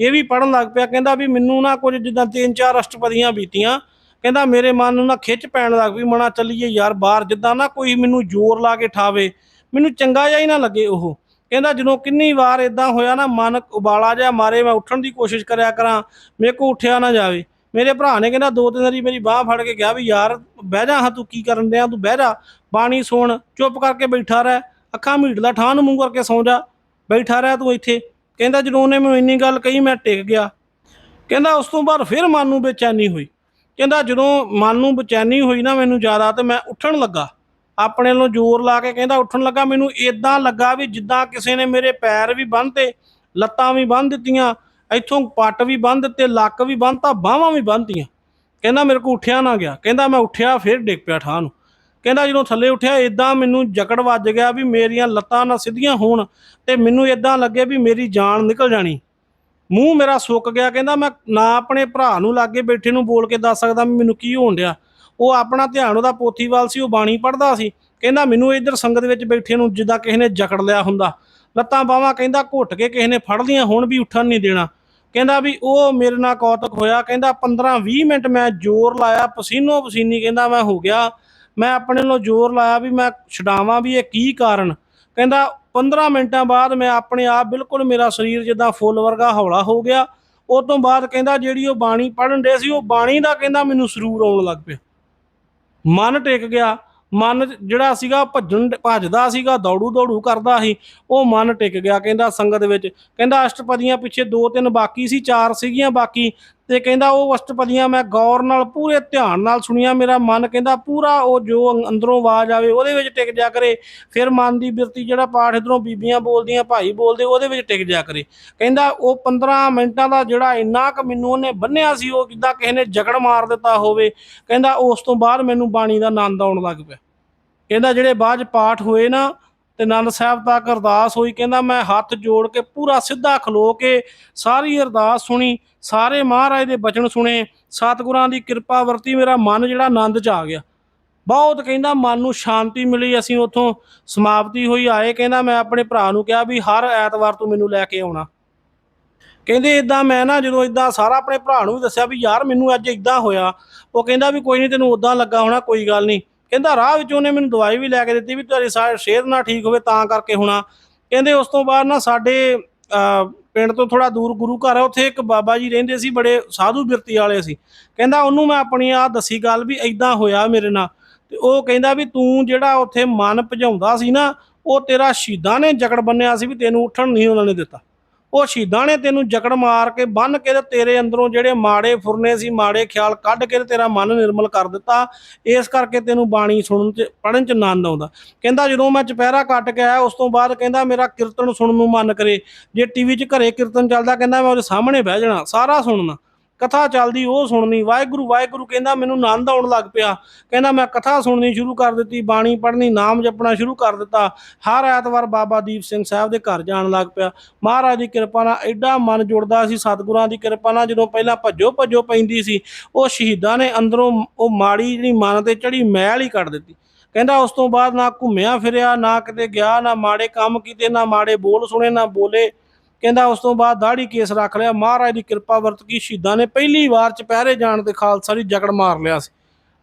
ਇਹ ਵੀ ਪੜਨ ਲੱਗ ਪਿਆ, ਕਹਿੰਦਾ ਵੀ ਮੈਨੂੰ ਨਾ ਕੁਝ ਜਿੱਦਾਂ ਤਿੰਨ ਚਾਰ ਅਸ਼ਟਪਦੀਆਂ ਬੀਤੀਆਂ। ਕਹਿੰਦਾ ਮੇਰੇ ਮਨ ਨੂੰ ਨਾ ਖਿੱਚ ਪੈਣ ਲੱਗ ਪਈ ਮਣਾ ਚੱਲੀਏ ਯਾਰ ਬਾਹਰ, ਜਿੱਦਾਂ ਨਾ ਕੋਈ ਮੈਨੂੰ ਜ਼ੋਰ ਲਾ ਕੇ ਠਾਵੇ। ਮੈਨੂੰ ਚੰਗਾ ਜਿਹਾ ਹੀ ਨਾ ਲੱਗੇ ਉਹ। ਕਹਿੰਦਾ ਜਦੋਂ ਕਿੰਨੀ ਵਾਰ ਇਦਾਂ ਹੋਇਆ ਨਾ ਮਨ ਉਬਾਲਾ ਜਿਹਾ ਮਾਰੇ, ਮੈਂ ਉੱਠਣ ਦੀ ਕੋਸ਼ਿਸ਼ ਕਰਿਆ ਕਰਾਂ, ਮੇਰੇ ਕੋ ਉੱਠਿਆ ਨਾ ਜਾਵੇ। ਮੇਰੇ ਭਰਾ ਨੇ ਕਹਿੰਦਾ ਦੋ ਤਿੰਨ ਵਾਰੀ ਮੇਰੀ ਬਾਹ ਫੜ ਕੇ ਕਿਹਾ ਵੀ ਯਾਰ ਬਹਿ ਜਾ, ਹਾਂ ਤੂੰ ਕੀ ਕਰਨ ਡਿਆ, ਤੂੰ ਬਹਿ ਜਾ, ਬਾਣੀ ਸੁਣ, ਚੁੱਪ ਕਰਕੇ ਬੈਠਾ ਰਹਿ, ਅੱਖਾਂ ਮੀਟ ਲੈ, ਠਾਹ ਨੂੰ ਮੂੰਹ ਕਰਕੇ ਸੌਂ ਜਾ, ਬੈਠਾ ਰਹਿ ਤੂੰ ਇੱਥੇ। ਕਹਿੰਦਾ ਜਦੋਂ ਉਹਨੇ ਮੈਨੂੰ ਇੰਨੀ ਗੱਲ ਕਹੀ, ਮੈਂ ਟਿਕ ਗਿਆ। ਕਹਿੰਦਾ ਉਸ ਤੋਂ ਬਾਅਦ ਫਿਰ ਮਨ ਨੂੰ ਬੇਚੈਨੀ ਹੋਈ। ਕਹਿੰਦਾ ਜਦੋਂ ਮਨ ਨੂੰ ਬੇਚੈਨੀ ਹੋਈ ਨਾ ਮੈਨੂੰ ਜ਼ਿਆਦਾ ਤੇ ਮੈਂ ਉੱਠਣ ਲੱਗਾ। ਆਪਣੇ ਨੂੰ ਜ਼ੋਰ ਲਾ ਕੇ ਕਹਿੰਦਾ, ਉੱਠਣ ਲੱਗਾ, ਮੈਨੂੰ ਇਦਾਂ ਲੱਗਾ ਵੀ ਜਿੱਦਾਂ ਕਿਸੇ ਨੇ ਮੇਰੇ ਪੈਰ ਵੀ ਬੰਨ੍ਹਤੇ ਲੱਤਾਂ ਵੀ ਬੰਨ੍ਹ ਦਿੱਤੀਆਂ, ਇੱਥੋਂ ਪੱਟ ਵੀ ਬੰਨ੍ਹ ਦਿੱਤੇ, ਲੱਕ ਵੀ ਬੰਨ੍ਹਤਾ ਬਾਹਾਂ ਵੀ ਬੰਨ੍ਹਤੀਆਂ। ਕਹਿੰਦਾ, ਮੇਰੇ ਕੋ ਉੱਠਿਆ ਨਾ ਗਿਆ। ਕਹਿੰਦਾ, ਮੈਂ ਉੱਠਿਆ, ਫਿਰ ਡਿੱਗ ਪਿਆ ਠਾਹ ਨੂੰ। ਕਹਿੰਦਾ, ਜਦੋਂ ਥੱਲੇ ਉੱਠਿਆ ਇਦਾਂ ਮੈਨੂੰ ਜਕੜ ਵੱਜ ਗਿਆ ਵੀ ਮੇਰੀਆਂ ਲੱਤਾਂ ਨਾ ਸਿੱਧੀਆਂ ਹੋਣ ਤੇ ਮੈਨੂੰ ਇਦਾਂ ਲੱਗੇ ਵੀ ਮੇਰੀ ਜਾਨ ਨਿਕਲ ਜਾਣੀ। ਮੂੰਹ ਮੇਰਾ ਸੁੱਕ ਗਿਆ। ਕਹਿੰਦਾ, ਮੈਂ ਨਾ ਆਪਣੇ ਭਰਾ ਨੂੰ ਲਾਗੇ ਬੈਠੇ ਨੂੰ ਬੋਲ ਕੇ ਦੱਸ ਸਕਦਾ ਵੀ ਮੈਨੂੰ ਕੀ ਹੋਣ ਡਿਆ। ਉਹ ਆਪਣਾ ਧਿਆਨ ਉਹਦਾ ਪੋਥੀ ਵੱਲ ਸੀ, ਉਹ ਬਾਣੀ ਪੜ੍ਹਦਾ ਸੀ। ਕਹਿੰਦਾ ਮੈਨੂੰ ਇੱਧਰ ਸੰਗਤ ਵਿੱਚ ਬੈਠੇ ਨੂੰ ਜਿੱਦਾਂ ਕਿਸੇ ਨੇ ਜਕੜ ਲਿਆ ਹੁੰਦਾ। ਲੱਤਾਂ ਬਾਹਾਂ ਕਹਿੰਦਾ ਘੁੱਟ ਕੇ ਕਿਸੇ ਨੇ ਫੜ ਲੀਆਂ ਹੁਣ ਵੀ ਉੱਠਣ ਨਹੀਂ ਦੇਣਾ। ਕਹਿੰਦਾ ਵੀ ਉਹ ਮੇਰੇ ਨਾਲ ਕੌਤਕ ਹੋਇਆ, ਕਹਿੰਦਾ 15 20 ਮਿੰਟ ਮੈਂ ਜ਼ੋਰ ਲਾਇਆ, ਪਸੀਨੋ ਪਸੀਨੀ ਕਹਿੰਦਾ ਮੈਂ ਹੋ ਗਿਆ। ਮੈਂ ਆਪਣੇ ਨੂੰ ਜ਼ੋਰ ਲਾਇਆ ਵੀ ਮੈਂ ਛਡਾਵਾਂ ਵੀ ਇਹ ਕੀ ਕਾਰਨ। ਕਹਿੰਦਾ 15 ਮਿੰਟਾਂ ਬਾਅਦ ਮੈਂ ਆਪਣੇ ਆਪ ਬਿਲਕੁਲ ਮੇਰਾ ਸਰੀਰ ਜਿੱਦਾਂ ਫੁੱਲ ਵਰਗਾ ਹੌਲਾ ਹੋ ਗਿਆ। ਉਸ ਤੋਂ ਬਾਅਦ ਕਹਿੰਦਾ ਜਿਹੜੀ ਉਹ ਬਾਣੀ ਪੜਨ ਦੇ ਸੀ, ਉਹ ਬਾਣੀ ਦਾ ਕਹਿੰਦਾ ਮੈਨੂੰ ਸਰੂਰ ਆਉਣ ਲੱਗ ਪਿਆ। ਮਨ ਟਿਕ ਗਿਆ, ਮਨ ਜਿਹੜਾ ਸੀਗਾ ਭੱਜਣ ਭੱਜਦਾ ਸੀਗਾ, ਦੌੜੂ ਦੌੜੂ ਕਰਦਾ ਸੀ, ਉਹ ਮਨ ਟਿਕ ਗਿਆ। ਕਹਿੰਦਾ ਸੰਗਤ ਵਿੱਚ, ਕਹਿੰਦਾ ਅਸ਼ਟਪਦੀਆਂ ਪਿੱਛੇ ਦੋ ਤਿੰਨ ਬਾਕੀ ਸੀ, ਚਾਰ ਸੀਗੀਆਂ ਬਾਕੀ। ਤੇ ਕਹਿੰਦਾ ਉਹ ਅਸ਼ਟਪਦੀਆਂ ਮੈਂ ਗੌਰ ਨਾਲ ਪੂਰੇ ਧਿਆਨ ਨਾਲ ਸੁਣੀਆਂ, ਮੇਰਾ ਮਨ ਕਹਿੰਦਾ ਪੂਰਾ ਉਹ ਜੋ ਅੰਦਰੋਂ ਆਵਾਜ਼ ਆਵੇ ਉਹਦੇ ਵਿੱਚ ਟਿਕ ਜਾ ਕਰੇ, ਫਿਰ ਮਨ ਦੀ ਬਿਰਤੀ ਜਿਹੜਾ ਪਾਠ ਇਧਰੋਂ ਬੀਬੀਆਂ ਬੋਲਦੀਆਂ, ਭਾਈ ਬੋਲਦੇ, ਉਹਦੇ ਵਿੱਚ ਟਿਕ ਜਾ ਕਰੇ। ਕਹਿੰਦਾ ਉਹ 15 ਮਿੰਟਾਂ ਦਾ ਜਿਹੜਾ ਇੰਨਾ ਕੁ ਮੈਨੂੰ ਉਹਨੇ ਬੰਨਿਆ ਸੀ, ਉਹ ਜਿੱਦਾਂ ਕਿਸੇ ਨੇ ਜਕੜ ਮਾਰ ਦਿੱਤਾ ਹੋਵੇ। ਕਹਿੰਦਾ ਉਸ ਤੋਂ ਬਾਅਦ ਮੈਨੂੰ ਬਾਣੀ ਦਾ ਆਨੰਦ ਆਉਣ ਲੱਗ ਪਿਆ। ਕਹਿੰਦਾ ਜਿਹੜੇ ਬਾਅਦ 'ਚ ਪਾਠ ਹੋਏ ਨਾ ਤੇ ਨੰਦ ਸਾਹਿਬ ਤੱਕ ਅਰਦਾਸ ਹੋਈ, ਕਹਿੰਦਾ ਮੈਂ ਹੱਥ ਜੋੜ ਕੇ ਪੂਰਾ ਸਿੱਧਾ ਖਲੋ ਕੇ ਸਾਰੀ ਅਰਦਾਸ ਸੁਣੀ, ਸਾਰੇ ਮਹਾਰਾਜ ਦੇ ਬਚਨ ਸੁਣੇ, ਸਤਿਗੁਰਾਂ ਦੀ ਕਿਰਪਾ ਵਰਤੀ, ਮੇਰਾ ਮਨ ਜਿਹੜਾ ਆਨੰਦ 'ਚ ਆ ਗਿਆ। ਬਹੁਤ ਕਹਿੰਦਾ ਮਨ ਨੂੰ ਸ਼ਾਂਤੀ ਮਿਲੀ, ਅਸੀਂ ਉੱਥੋਂ ਸਮਾਪਤੀ ਹੋਈ, ਆਏ, ਕਹਿੰਦਾ ਮੈਂ ਆਪਣੇ ਭਰਾ ਨੂੰ ਕਿਹਾ ਵੀ ਹਰ ਐਤਵਾਰ ਤੂੰ ਮੈਨੂੰ ਲੈ ਕੇ ਆਉਣਾ। ਕਹਿੰਦੇ ਇਦਾਂ ਮੈਂ ਨਾ ਜਦੋਂ ਇਦਾਂ ਸਾਰਾ ਆਪਣੇ ਭਰਾ ਨੂੰ ਵੀ ਦੱਸਿਆ ਵੀ ਯਾਰ ਮੈਨੂੰ ਅੱਜ ਇਦਾਂ ਹੋਇਆ, ਉਹ ਕਹਿੰਦਾ ਵੀ ਕੋਈ ਨਹੀਂ ਤੈਨੂੰ ਉਦਾਂ ਲੱਗਾ ਹੋਣਾ, ਕੋਈ ਗੱਲ ਨਹੀਂ ਕਹਿੰਦਾ ਰਾਹ ਵਿੱਚ ਉਹਨੇ ਮੈਨੂੰ ਦਵਾਈ ਵੀ ਲੈ ਕੇ ਦਿੱਤੀ ਵੀ ਤੁਹਾਡੀ ਸਾ- ਸਿਹਤ ਨਾ ਠੀਕ ਹੋਵੇ ਤਾਂ ਕਰਕੇ ਹੋਣਾ। ਕਹਿੰਦੇ ਉਸ ਤੋਂ ਬਾਅਦ ਨਾ ਸਾਡੇ ਪਿੰਡ ਤੋਂ ਥੋੜਾ ਦੂਰ ਗੁਰੂ ਘਰ ਹੈ ਉੱਥੇ ਇੱਕ ਬਾਬਾ ਜੀ ਰਹਿੰਦੇ ਸੀ, ਬੜੇ ਸਾਧੂ ਬਿਰਤੀ ਵਾਲੇ ਸੀ। ਕਹਿੰਦਾ ਉਹਨੂੰ ਮੈਂ ਆਪਣੀ ਆ ਦੱਸੀ ਗੱਲ ਵੀ ਐਦਾਂ ਹੋਇਆ ਮੇਰੇ ਨਾਲ। ਤੇ ਉਹ ਕਹਿੰਦਾ ਵੀ ਤੂੰ ਜਿਹੜਾ ਉੱਥੇ ਮਨ ਭਜਾਉਂਦਾ ਸੀ ਨਾ, ਉਹ ਤੇਰਾ ਸ਼ਹੀਦਾਂ ਨੇ ਜਕੜ ਬੰਨਿਆ ਸੀ ਵੀ ਤੈਨੂੰ ਉੱਠਣ ਨਹੀਂ ਉਹਨਾਂ ਨੇ ਦਿੱਤਾ। ਉਹ ਸ਼ਹੀਦਾਂ ਨੇ ਤੈਨੂੰ ਜਕੜ ਮਾਰ ਕੇ ਬੰਨ ਕੇ ਤੇ ਤੇਰੇ ਅੰਦਰੋਂ ਜਿਹੜੇ ਮਾੜੇ ਫੁਰਨੇ ਸੀ, ਮਾੜੇ ਖਿਆਲ ਕੱਢ ਕੇ ਤੇ ਤੇਰਾ ਮਨ ਨਿਰਮਲ ਕਰ ਦਿੱਤਾ। ਇਸ ਕਰਕੇ ਤੈਨੂੰ ਬਾਣੀ ਸੁਣਨ ਚ ਪੜਨ ਚ ਆਨੰਦ ਆਉਂਦਾ। ਕਹਿੰਦਾ ਜਦੋਂ ਮੈਂ ਚੁਪਹਿਰਾ ਕੱਟ ਕੇ ਆਇਆ, ਉਸ ਤੋਂ ਬਾਅਦ ਕਹਿੰਦਾ ਮੇਰਾ ਕੀਰਤਨ ਸੁਣਨ ਨੂੰ ਮਨ ਕਰੇ। ਜੇ ਟੀਵੀ 'ਚ ਘਰੇ ਕੀਰਤਨ ਚੱਲਦਾ, ਕਹਿੰਦਾ ਮੈਂ ਉਹਦੇ ਸਾਹਮਣੇ ਬਹਿ ਜਾਣਾ, ਸਾਰਾ ਸੁਣਨਾ। ਕਥਾ ਚੱਲਦੀ, ਉਹ ਸੁਣਨੀ। ਵਾਹਿਗੁਰੂ ਵਾਹਿਗੁਰੂ ਕਹਿੰਦਾ, ਮੈਨੂੰ ਆਨੰਦ ਆਉਣ ਲੱਗ ਪਿਆ। ਕਹਿੰਦਾ, ਮੈਂ ਕਥਾ ਸੁਣਨੀ ਸ਼ੁਰੂ ਕਰ ਦਿੱਤੀ, ਬਾਣੀ ਪੜ੍ਹਨੀ, ਨਾਮ ਜਪਣਾ ਸ਼ੁਰੂ ਕਰ ਦਿੱਤਾ। ਹਰ ਐਤਵਾਰ ਬਾਬਾ ਦੀਪ ਸਿੰਘ ਸਾਹਿਬ ਦੇ ਘਰ ਜਾਣ ਲੱਗ ਪਿਆ। ਮਹਾਰਾਜ ਦੀ ਕਿਰਪਾ ਨਾਲ ਐਡਾ ਮਨ ਜੁੜਦਾ ਸੀ, ਸਤਿਗੁਰਾਂ ਦੀ ਕਿਰਪਾ ਨਾਲ ਜਦੋਂ ਪਹਿਲਾਂ ਭੱਜੋ ਭੱਜੋ ਪੈਂਦੀ ਸੀ, ਉਹ ਸ਼ਹੀਦਾਂ ਨੇ ਅੰਦਰੋਂ ਉਹ ਮਾੜੀ ਜਿਹੜੀ ਮਨ ਤੇ ਚੜੀ ਮੈਲ ਹੀ ਕੱਢ ਦਿੱਤੀ। ਕਹਿੰਦਾ, ਉਸ ਤੋਂ ਬਾਅਦ ਨਾ ਘੁੰਮਿਆ ਫਿਰਿਆ ਨਾ ਕਿਤੇ ਗਿਆ, ਨਾ ਮਾੜੇ ਕੰਮ ਕੀਤੇ, ਨਾ ਮਾੜੇ ਬੋਲ ਸੁਣੇ, ਨਾ ਬੋਲੇ। ਕਹਿੰਦਾ ਉਸ ਤੋਂ ਬਾਅਦ ਦਾੜੀ ਕੇਸ ਰੱਖ ਲਿਆ। ਮਹਾਰਾਜ ਦੀ ਕਿਰਪਾ ਵਰਤ ਕੇ ਸ਼ਹੀਦਾਂ ਨੇ ਪਹਿਲੀ ਵਾਰ ਚੁਪਹਿਰੇ ਜਾਣ ਤੇ ਖਾਲਸਾ ਦੀ ਜਕੜ ਮਾਰ ਲਿਆ ਸੀ।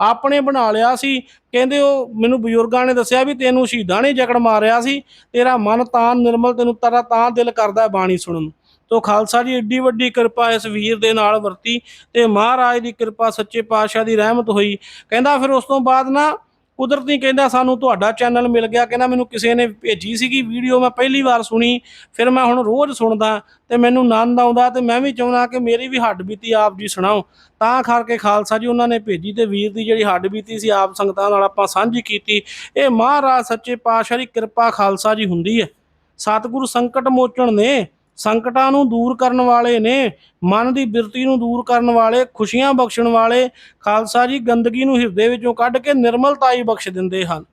ਆਪਣੇ ਬਣਾ ਲਿਆ ਸੀ। ਕਹਿੰਦੇ ਉਹ ਮੈਨੂੰ ਬਜ਼ੁਰਗਾਂ ਨੇ ਦੱਸਿਆ ਵੀ ਤੈਨੂੰ ਸ਼ਹੀਦਾਂ ਨੇ ਜਕੜ ਮਾਰਿਆ ਸੀ। ਤੇਰਾ ਮਨ ਤਾਂ ਨਿਰਮਲ, ਤੈਨੂੰ ਤਰਾ ਤਾਂ ਦਿਲ ਕਰਦਾ ਬਾਣੀ ਸੁਣਨ ਨੂੰ। ਤੋ ਖਾਲਸਾ ਜੀ, ਏਡੀ ਵੱਡੀ ਕਿਰਪਾ ਇਸ ਵੀਰ ਦੇ ਨਾਲ ਵਰਤੀ ਤੇ ਮਹਾਰਾਜ ਦੀ ਕਿਰਪਾ ਸੱਚੇ ਪਾਤਸ਼ਾਹ ਦੀ ਰਹਿਮਤ ਹੋਈ। ਕਹਿੰਦਾ ਫਿਰ ਉਸ ਤੋਂ ਬਾਅਦ ਨਾ ਕੁਦਰਤੀ ਕਹਿੰਦਾ ਸਾਨੂੰ ਤੁਹਾਡਾ ਚੈਨਲ ਮਿਲ ਗਿਆ, ਕਹਿੰਦਾ ਮੈਨੂੰ ਕਿਸੇ ਨੇ ਭੇਜੀ ਸੀਗੀ ਵੀਡੀਓ ਮੈਂ ਪਹਿਲੀ ਵਾਰ ਸੁਣੀ, ਫਿਰ ਮੈਂ ਹੁਣ ਰੋਜ਼ ਸੁਣਦਾ ਤੇ ਮੈਨੂੰ ਆਨੰਦ ਆਉਂਦਾ ਤੇ ਮੈਂ ਵੀ ਚਾਹੁੰਦਾ ਕਿ ਮੇਰੀ ਵੀ ਹੱਡ ਬੀਤੀ ਆਪ ਜੀ ਸੁਣਾਓ। ਤਾਂ ਕਰਕੇ ਖਾਲਸਾ ਜੀ ਉਹਨਾਂ ਨੇ ਭੇਜੀ ਤੇ ਵੀਰ ਦੀ ਜਿਹੜੀ ਹੱਡ ਬੀਤੀ ਸੀ ਆਪ ਸੰਗਤਾਂ ਨਾਲ ਆਪਾਂ ਸਾਂਝੀ ਕੀਤੀ। ਇਹ ਮਹਾਰਾਜ ਸੱਚੇ ਪਾਤਸ਼ਾਹ ਦੀ ਕਿਰਪਾ ਖਾਲਸਾ ਜੀ ਹੁੰਦੀ ਹੈ। ਸਤਿਗੁਰੂ ਸੰਕਟ ਮੋਚਣ ਨੇ ਸੰਕਟਾਂ ਨੂੰ ਦੂਰ ਕਰਨ ਵਾਲੇ ਨੇ, ਮਨ ਦੀ ਬਿਰਤੀ ਨੂੰ ਦੂਰ ਕਰਨ ਵਾਲੇ, ਖੁਸ਼ੀਆਂ ਬਖਸ਼ਣ ਵਾਲੇ, ਖਾਲਸਾ ਜੀ ਗੰਦਗੀ ਨੂੰ ਹਿਰਦੇ ਵਿੱਚੋਂ ਕੱਢ ਕੇ ਨਿਰਮਲਤਾਈ ਬਖਸ਼ ਦਿੰਦੇ ਹਨ।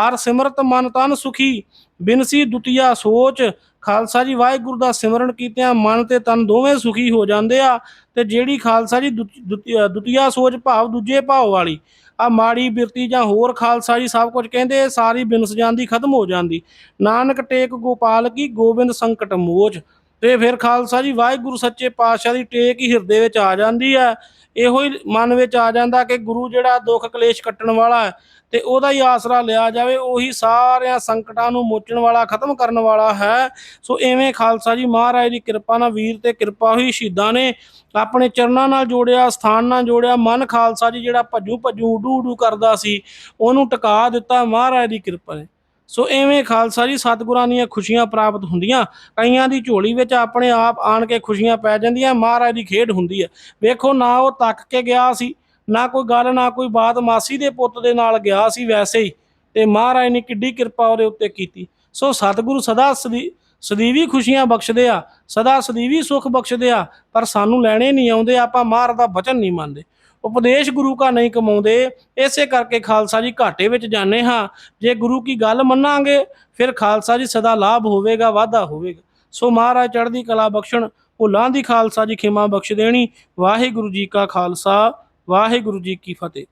ਹਰ ਸਿਮਰਤ ਮਨ ਤਨ ਸੁਖੀ ਬਿਨਸੀ ਦੁਤੀਆ ਸੋਚ। ਖਾਲਸਾ ਜੀ ਵਾਹਿਗੁਰੂ ਦਾ ਸਿਮਰਨ ਕੀਤਿਆਂ ਮਨ ਤੇ ਤਨ ਦੋਵੇਂ ਸੁਖੀ ਹੋ ਜਾਂਦੇ ਆ ਤੇ ਜਿਹੜੀ ਖਾਲਸਾ ਜੀ ਦੁਤੀ- ਦੁਤੀ- ਦੁਤੀਆ ਸੋਚ ਭਾਵ ਦੂਜੇ ਭਾਵ ਵਾਲੀ ਆ ਮਾੜੀ ਬਿਰਤੀ ਜਾਂ ਹੋਰ ਖਾਲਸਾ ਜੀ ਸਭ ਕੁਝ ਕਹਿੰਦੇ ਸਾਰੀ ਬਿਨਸ ਜਾਂਦੀ, ਖਤਮ ਹੋ ਜਾਂਦੀ। ਨਾਨਕ ਟੇਕ ਗੋਪਾਲ ਕੀ, ਗੋਬਿੰਦ ਸੰਕਟ ਮੋਚ। ਤੇ ਫਿਰ ਖਾਲਸਾ ਜੀ, ਵਾਹਿਗੁਰੂ ਸੱਚੇ ਪਾਤਸ਼ਾਹ ਦੀ ਟੇਕ ਹੀ ਹਿਰਦੇ ਵਿੱਚ ਆ ਜਾਂਦੀ ਹੈ। ਇਹੋ ਹੀ ਮਨ ਵਿੱਚ ਆ ਜਾਂਦਾ ਕਿ ਗੁਰੂ ਜਿਹੜਾ ਦੁੱਖ ਕਲੇਸ਼ ਕੱਟਣ ਵਾਲਾ ਹੈ ਤੇ ਉਹਦਾ ਹੀ ਆਸਰਾ ਲਿਆ ਜਾਵੇ, ਉਹੀ ਸਾਰਿਆਂ ਸੰਕਟਾਂ ਨੂੰ ਮੋਚਣ ਵਾਲਾ, ਖਤਮ ਕਰਨ ਵਾਲਾ ਹੈ। ਸੋ ਐਵੇਂ ਖਾਲਸਾ ਜੀ ਮਹਾਰਾਜ ਦੀ ਕਿਰਪਾ ਨਾਲ, ਵੀਰ ਤੇ ਕਿਰਪਾ ਹੋਈ ਸ਼ਹੀਦਾਂ ਨੇ ਆਪਣੇ ਚਰਨਾਂ ਨਾਲ ਜੋੜਿਆ, ਸਥਾਨ ਨਾਲ ਜੋੜਿਆ, ਮਨ ਖਾਲਸਾ ਜੀ ਜਿਹੜਾ ਭੱਜੂ ਭੱਜੂ ਉਡੂ ਉਡੂ ਕਰਦਾ ਸੀ, ਉਹਨੂੰ ਟਿਕਾ ਦਿੱਤਾ ਮਹਾਰਾਜ ਦੀ ਕਿਰਪਾ ਨੇ। ਸੋ ਐਵੇਂ ਖਾਲਸਾ ਜੀ, ਸਤਿਗੁਰਾਂ ਦੀਆਂ ਖੁਸ਼ੀਆਂ ਪ੍ਰਾਪਤ ਹੁੰਦੀਆਂ। ਕਈਆਂ ਦੀ ਝੋਲੀ ਵਿੱਚ ਆਪਣੇ ਆਪ ਆਣ ਕੇ ਖੁਸ਼ੀਆਂ ਪੈ ਜਾਂਦੀਆਂ, ਮਹਾਰਾਜ ਦੀ ਖੇਡ ਹੁੰਦੀ ਹੈ। ਵੇਖੋ, ਨਾ ਉਹ ਤੱਕ ਕੇ ਗਿਆ ਸੀ, ਨਾ ਕੋਈ ਗੱਲ, ਨਾ ਕੋਈ ਬਾਤ ਮਾਸੀ ਦੇ ਪੁੱਤ ਦੇ ਨਾਲ ਗਿਆ ਸੀ ਵੈਸੇ ਹੀ ਤੇ ਮਹਾਰਾਜ ਨੇ ਕਿੱਡੀ ਕਿਰਪਾ ਉਹਦੇ ਉੱਤੇ ਕੀਤੀ। ਸੋ ਸਤਿਗੁਰੂ ਸਦਾ ਸਦੀ, ਸਦੀਵੀ ਖੁਸ਼ੀਆਂ ਬਖਸ਼ਦੇ ਆ, ਸਦਾ ਸਦੀਵੀ ਸੁੱਖ ਬਖਸ਼ਦੇ ਆ, ਪਰ ਸਾਨੂੰ ਲੈਣੇ ਨਹੀਂ ਆਉਂਦੇ, ਆਪਾਂ ਮਹਾਰਾਜ ਦਾ ਬਚਨ ਨਹੀਂ ਮੰਨਦੇ। ਉਪਦੇਸ਼ ਗੁਰੂ ਕਾ ਨਹੀਂ ਕਮਾਉਂਦੇ, ਇਸੇ ਕਰਕੇ ਖਾਲਸਾ ਜੀ ਘਾਟੇ ਵਿੱਚ ਜਾਂਦੇ ਹਾਂ। ਜੇ ਗੁਰੂ ਕੀ ਗੱਲ ਮੰਨਾਂਗੇ, ਫਿਰ ਖਾਲਸਾ ਜੀ ਸਦਾ ਲਾਭ ਹੋਵੇਗਾ, ਵਾਧਾ ਹੋਵੇਗਾ। ਸੋ ਮਹਾਰਾਜ ਚੜ੍ਹਦੀ ਕਲਾ ਬਖਸ਼ਣ, ਭੁੱਲਾਂ ਦੀ ਖਾਲਸਾ ਜੀ ਖਿਮਾ ਬਖਸ਼ ਦੇਣੀ। ਵਾਹਿਗੁਰੂ ਜੀ ਕਾ ਖਾਲਸਾ, ਵਾਹਿਗੁਰੂ ਜੀ ਕੀ ਫਤਿਹ।